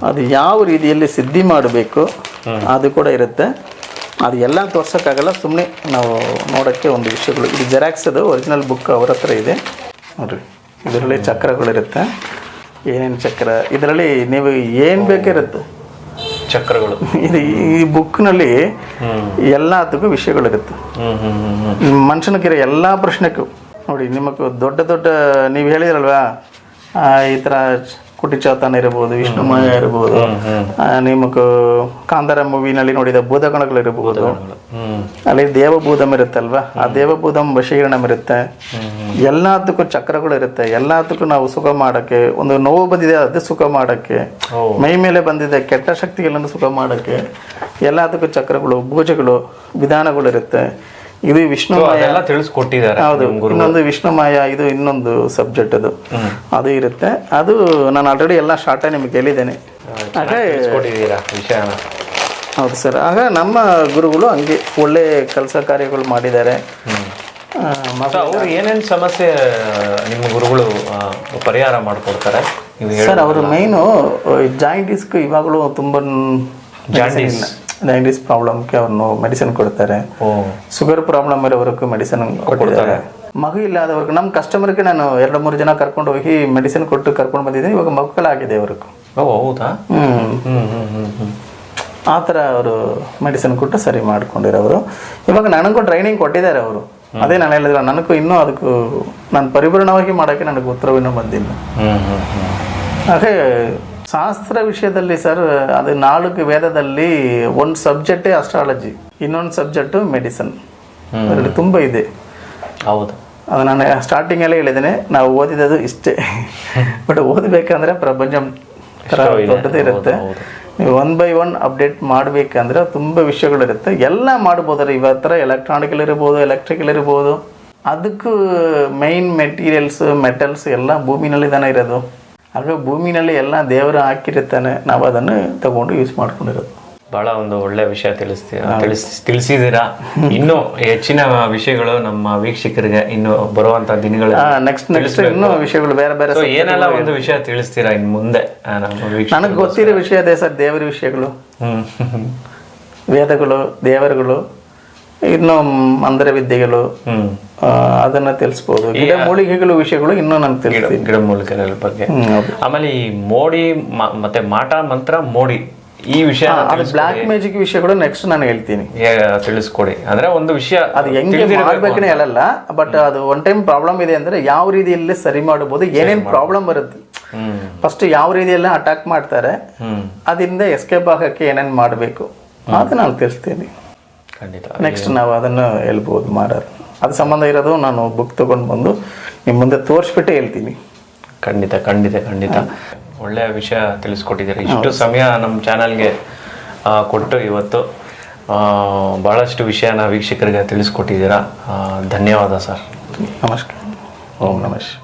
ಅದು ಯಾವ ರೀತಿಯಲ್ಲಿ ಸಿದ್ಧಿ ಮಾಡಬೇಕು ಅದು ಕೂಡ ಇರುತ್ತೆ. ಅದು ಎಲ್ಲ ತೋರ್ಸೋಕ್ಕಾಗಲ್ಲ ಸುಮ್ಮನೆ ನಾವು ನೋಡೋಕ್ಕೆ ಒಂದು ವಿಷಯಗಳು. ಇದು ಜೆರಾಕ್ಸ್ ಅದು ಒರಿಜಿನಲ್ ಬುಕ್ ಅವ್ರ ಹತ್ರ ಇದೆ. ನೋಡಿರಿ ಇದರಲ್ಲಿ ಚಕ್ರಗಳಿರುತ್ತೆ. ಏನೇನು ಚಕ್ರ? ಇದರಲ್ಲಿ ನೀವು ಏನು ಬೇಕಿರುತ್ತೆ? ಚಕ್ರಗಳು. ಇದು ಈ ಬುಕ್ನಲ್ಲಿ ವಿಷಯಗಳಿರುತ್ತೆ. ಹ್ಮ್ ಹ್ಮ್ ಹ್ಮ್ ಮನುಷ್ಯನಕ್ಕಿರೋ ಎಲ್ಲ ಪ್ರಶ್ನೆಗೂ ನೋಡಿ ನಿಮಗೆ ದೊಡ್ಡ ದೊಡ್ಡ ನೀವು ಹೇಳಿದ್ರಲ್ವಾ ಈ ಥರ ಕುಟಿಚಾತನ ಇರ್ಬೋದು ವಿಷ್ಣುಮಯ ಇರ್ಬೋದು ಆ, ನಿಮಗೆ ಕಾಂತಾರ ಮೂವಿನಲ್ಲಿ ನೋಡಿದ ಭೂತಗಣಗಳು ಇರಬಹುದು ಅಲ್ಲಿ ದೇವಭೂತಂ ಇರುತ್ತಲ್ವಾ? ಆ ದೇವಭೂತಂ ವಶೀಕರಣಂ ಇರುತ್ತೆ. ಎಲ್ಲದಕ್ಕೂ ಚಕ್ರಗಳು ಇರುತ್ತೆ. ಎಲ್ಲದಕ್ಕೂ ನಾವು ಸುಖ ಮಾಡಕ್ಕೆ ಒಂದು ನೋವು ಬಂದಿದೆ ಅದು ಸುಖ ಮಾಡಕ್ಕೆ. ಮೈ ಮೇಲೆ ಬಂದಿದೆ ಕೆಟ್ಟ ಶಕ್ತಿಗಳನ್ನು ಸುಖ ಮಾಡಕ್ಕೆ ಎಲ್ಲದಕ್ಕೂ ಚಕ್ರಗಳು ಭೂಜಗಳು ವಿಧಾನಗಳು ಇರುತ್ತೆ. ಇದು ವಿಷ್ಣು So, ಅದೆಲ್ಲ ತಿಳಿಸ್ಕೊಟ್ಟಿದ್ದಾರೆ ಹೌದು ಇನ್ನೊಂದು ವಿಷ್ಣುಮಾಯ ಇದು ಇನ್ನೊಂದು ಸಬ್ಜೆಕ್ಟ್ ಅದು. ಅದು ಇರುತ್ತೆ. ಅದು ನಾನು ಆಲ್ರೆಡಿ ಎಲ್ಲ ಶಾರ್ಟ್ ನಿಮಗೆ ಹೇಳಿದ್ದೇನೆ. ಹೌದು ಸರ್ ಆಗ ನಮ್ಮ ಗುರುಗಳು ಹಂಗೆ ಒಳ್ಳೆ ಕೆಲಸ ಕಾರ್ಯಗಳು ಮಾಡಿದ್ದಾರೆ. ಅವರು ಏನೇನು ಸಮಸ್ಯೆ ನಿಮ್ಮ ಗುರುಗಳು ಪರಿಹಾರ ಮಾಡಿಕೊಡ್ತಾರೆ? ಸರ್ ಅವರು ಮೈನು ಡಿಸ್ಕ್ ಇವಾಗಲೂ ತುಂಬ ಜಾಂಡೀಸ್ ಜಾಯಿಂಟಿಸ್ ಪ್ರಾಬ್ಲಮ್ಗೆ ಅವ್ರನ್ನು ಮೆಡಿಸಿನ್ ಕೊಡ್ತಾರೆ. ಶುಗರ್ ಪ್ರಾಬ್ಲಮ್ ಇರೋವರೆಗೂ ಮೆಡಿಸಿನ್ ಕೊಡ್ತಾರೆ. ಮಗು ಇಲ್ಲದವ್ರಿಗೆ ನಮ್ಮ ಕಸ್ಟಮರ್ಗೆ ನಾನು ಎರಡು ಮೂರು ಜನ ಕರ್ಕೊಂಡು ಹೋಗಿ ಮೆಡಿಸಿನ್ ಕೊಟ್ಟು ಕರ್ಕೊಂಡು ಬಂದಿದ್ದೀನಿ. ಇವಾಗ ಮಕ್ಕಳಾಗಿದೆ ಅವ್ರಿಗೆ ಹೌದಾ? ಆ ಥರ ಅವರು ಮೆಡಿಸಿನ್ ಕೊಟ್ಟು ಸರಿ ಮಾಡ್ಕೊಂಡಿರೋರು. ಇವಾಗ ನನಗೂ ಟ್ರೈನಿಂಗ್ ಕೊಟ್ಟಿದ್ದಾರೆ ಅವರು. ಅದೇ ನಾನು ಹೇಳಿದ್ರೆ ನನಗೂ ಇನ್ನೂ ಅದಕ್ಕೂ ನಾನು ಪರಿಪೂರ್ಣವಾಗಿ ಮಾಡೋಕ್ಕೆ ನನಗೆ ಉತ್ತರವಿನ್ನೂ ಬಂದಿಲ್ಲ. ಹಾಗೆ ಶಾಸ್ತ್ರ ವಿಷಯದಲ್ಲಿ ಸರ್ ಅದು ನಾಲ್ಕು ವೇದದಲ್ಲಿ ಒಂದು ಸಬ್ಜೆಕ್ಟೇ ಅಸ್ಟ್ರಾಲಜಿ ಇನ್ನೊಂದು ಸಬ್ಜೆಕ್ಟು ಮೆಡಿಸನ್ ಅದರಲ್ಲಿ ತುಂಬ ಇದೆ. ಹೌದು. ಅದು ನಾನು ಸ್ಟಾರ್ಟಿಂಗಲ್ಲೇ ಹೇಳಿದ್ದೇನೆ ನಾವು ಓದಿದ್ದು ಇಷ್ಟೇ. ಬಟ್ ಓದಬೇಕಂದ್ರೆ ಪ್ರಪಂಚ ಥರ ಇರುತ್ತೆ. ನೀವು ಒನ್ ಬೈ ಒನ್ ಅಪ್ಡೇಟ್ ಮಾಡಬೇಕಂದ್ರೆ ತುಂಬ ವಿಷಯಗಳಿರುತ್ತೆ ಎಲ್ಲ ಮಾಡ್ಬೋದ್ರಿ ಇವತ್ತರ ಎಲೆಕ್ಟ್ರಾನಿಕಲ್ ಇರ್ಬೋದು ಎಲೆಕ್ಟ್ರಿಕಲ್ ಇರ್ಬೋದು. ಅದಕ್ಕೂ ಮೈನ್ ಮೆಟೀರಿಯಲ್ಸ್ ಮೆಟಲ್ಸ್ ಎಲ್ಲ ಭೂಮಿನಲ್ಲಿ ತಾನೇ ಇರೋದು. ಆಗ ಭೂಮಿನಲ್ಲಿ ಎಲ್ಲ ದೇವರು ಹಾಕಿರುತ್ತಾನೆ ನಾವು ಅದನ್ನು ತಗೊಂಡು ಯೂಸ್ ಮಾಡ್ಕೊಂಡಿರೋದು. ಬಹಳ ಒಂದು ಒಳ್ಳೆ ವಿಷಯ ತಿಳಿಸ್ತೀರಾ ತಿಳಿಸ್ ತಿಳಿಸಿದ್ದೀರಾ? ಇನ್ನು ಹೆಚ್ಚಿನ ವಿಷಯಗಳು ನಮ್ಮ ವೀಕ್ಷಕರಿಗೆ ಇನ್ನು ಬರುವಂತ ದಿನಗಳಲ್ಲಿ ನೆಕ್ಸ್ಟ್ ನೆಕ್ಸ್ಟ್ ಇನ್ನೂ ವಿಷಯಗಳು ಬೇರೆ ಬೇರೆ ಏನೆಲ್ಲ ಒಂದು ವಿಷಯ ತಿಳಿಸ್ತೀರಾ ಇನ್ ಮುಂದೆ ನನಗೆ ಗೊತ್ತಿರೋ ವಿಷಯ ಅದೇ ಸರ್ ದೇವರ ವಿಷಯಗಳು. ಹ್ಮ್. ವೇದಗಳು ದೇವರುಗಳು ಇನ್ನು ಮಂದರ ವಿದ್ಯೆಗಳು ಅದನ್ನ ತಿಳಿಸಬಹುದು ಗಿಡ ಮೂಲಿಕೆಗಳು ವಿಷಯಗಳು ಇನ್ನೂ ನಾನು ತಿಳಿಸ್ತೀನಿ. ಗಿಡ ಮೂಲಿಕೆಗಳ ಬಗ್ಗೆ. ಆಮೇಲೆ ಈ ಮೋಡಿ ಮತ್ತೆ ಮಾಟ ಮಂತ್ರ ಮೋಡಿ ಈ ವಿಷಯ ಬ್ಲಾಕ್ ಮ್ಯಾಜಿಕ್ ವಿಷಯಗಳು ನೆಕ್ಸ್ಟ್ ನಾನು ಹೇಳ್ತೀನಿ. ತಿಳಿಸ್ಕೊಡಿ. ಅಂದ್ರೆ ಒಂದು ವಿಷಯ ಅದು ಹೆಂಗೆ ಮಾಡ್ಬೇಕನೇ ಹೇಳಲ್ಲ ಬಟ್ ಅದು ಒನ್ ಟೈಮ್ ಪ್ರಾಬ್ಲಮ್ ಇದೆ ಅಂದ್ರೆ ಯಾವ ರೀತಿಯಲ್ಲಿ ಸರಿ ಮಾಡಬಹುದು ಏನೇನ್ ಪ್ರಾಬ್ಲಮ್ ಬರುತ್ತೆ. ಫಸ್ಟ್ ಯಾವ ರೀತಿಯಲ್ಲಿ ಅಟ್ಯಾಕ್ ಮಾಡ್ತಾರೆ ಅದರಿಂದ ಎಸ್ಕೇಪ್ ಆಗಕ್ಕೆ ಏನೇನ್ ಮಾಡಬೇಕು ಅದು ನಾನು ತಿಳಿಸ್ತೀನಿ. ಖಂಡಿತ. ನೆಕ್ಸ್ಟ್ ನಾವು ಅದನ್ನು ಹೇಳ್ಬೋದು ಮಾಡೋದು ಅದು ಸಂಬಂಧ ಇರೋದು ನಾನು ಬುಕ್ ತಗೊಂಡು ಬಂದು ನಿಮ್ಮ ಮುಂದೆ ತೋರಿಸ್ಬಿಟ್ಟೆ ಹೇಳ್ತೀನಿ. ಖಂಡಿತ ಖಂಡಿತ ಖಂಡಿತ. ಒಳ್ಳೆಯ ವಿಷಯ ತಿಳಿಸ್ಕೊಟ್ಟಿದ್ದೀರಿ. ಇಷ್ಟು ಸಮಯ ನಮ್ಮ ಚಾನಲ್ಗೆ ಕೊಟ್ಟು ಇವತ್ತು ಭಾಳಷ್ಟು ವಿಷಯನ ವೀಕ್ಷಕರಿಗೆ ತಿಳಿಸ್ಕೊಟ್ಟಿದ್ದೀರಾ. ಧನ್ಯವಾದ ಸರ್. ನಮಸ್ಕಾರ. ಓಂ ನಮಃ. ಶಿವಾಯ.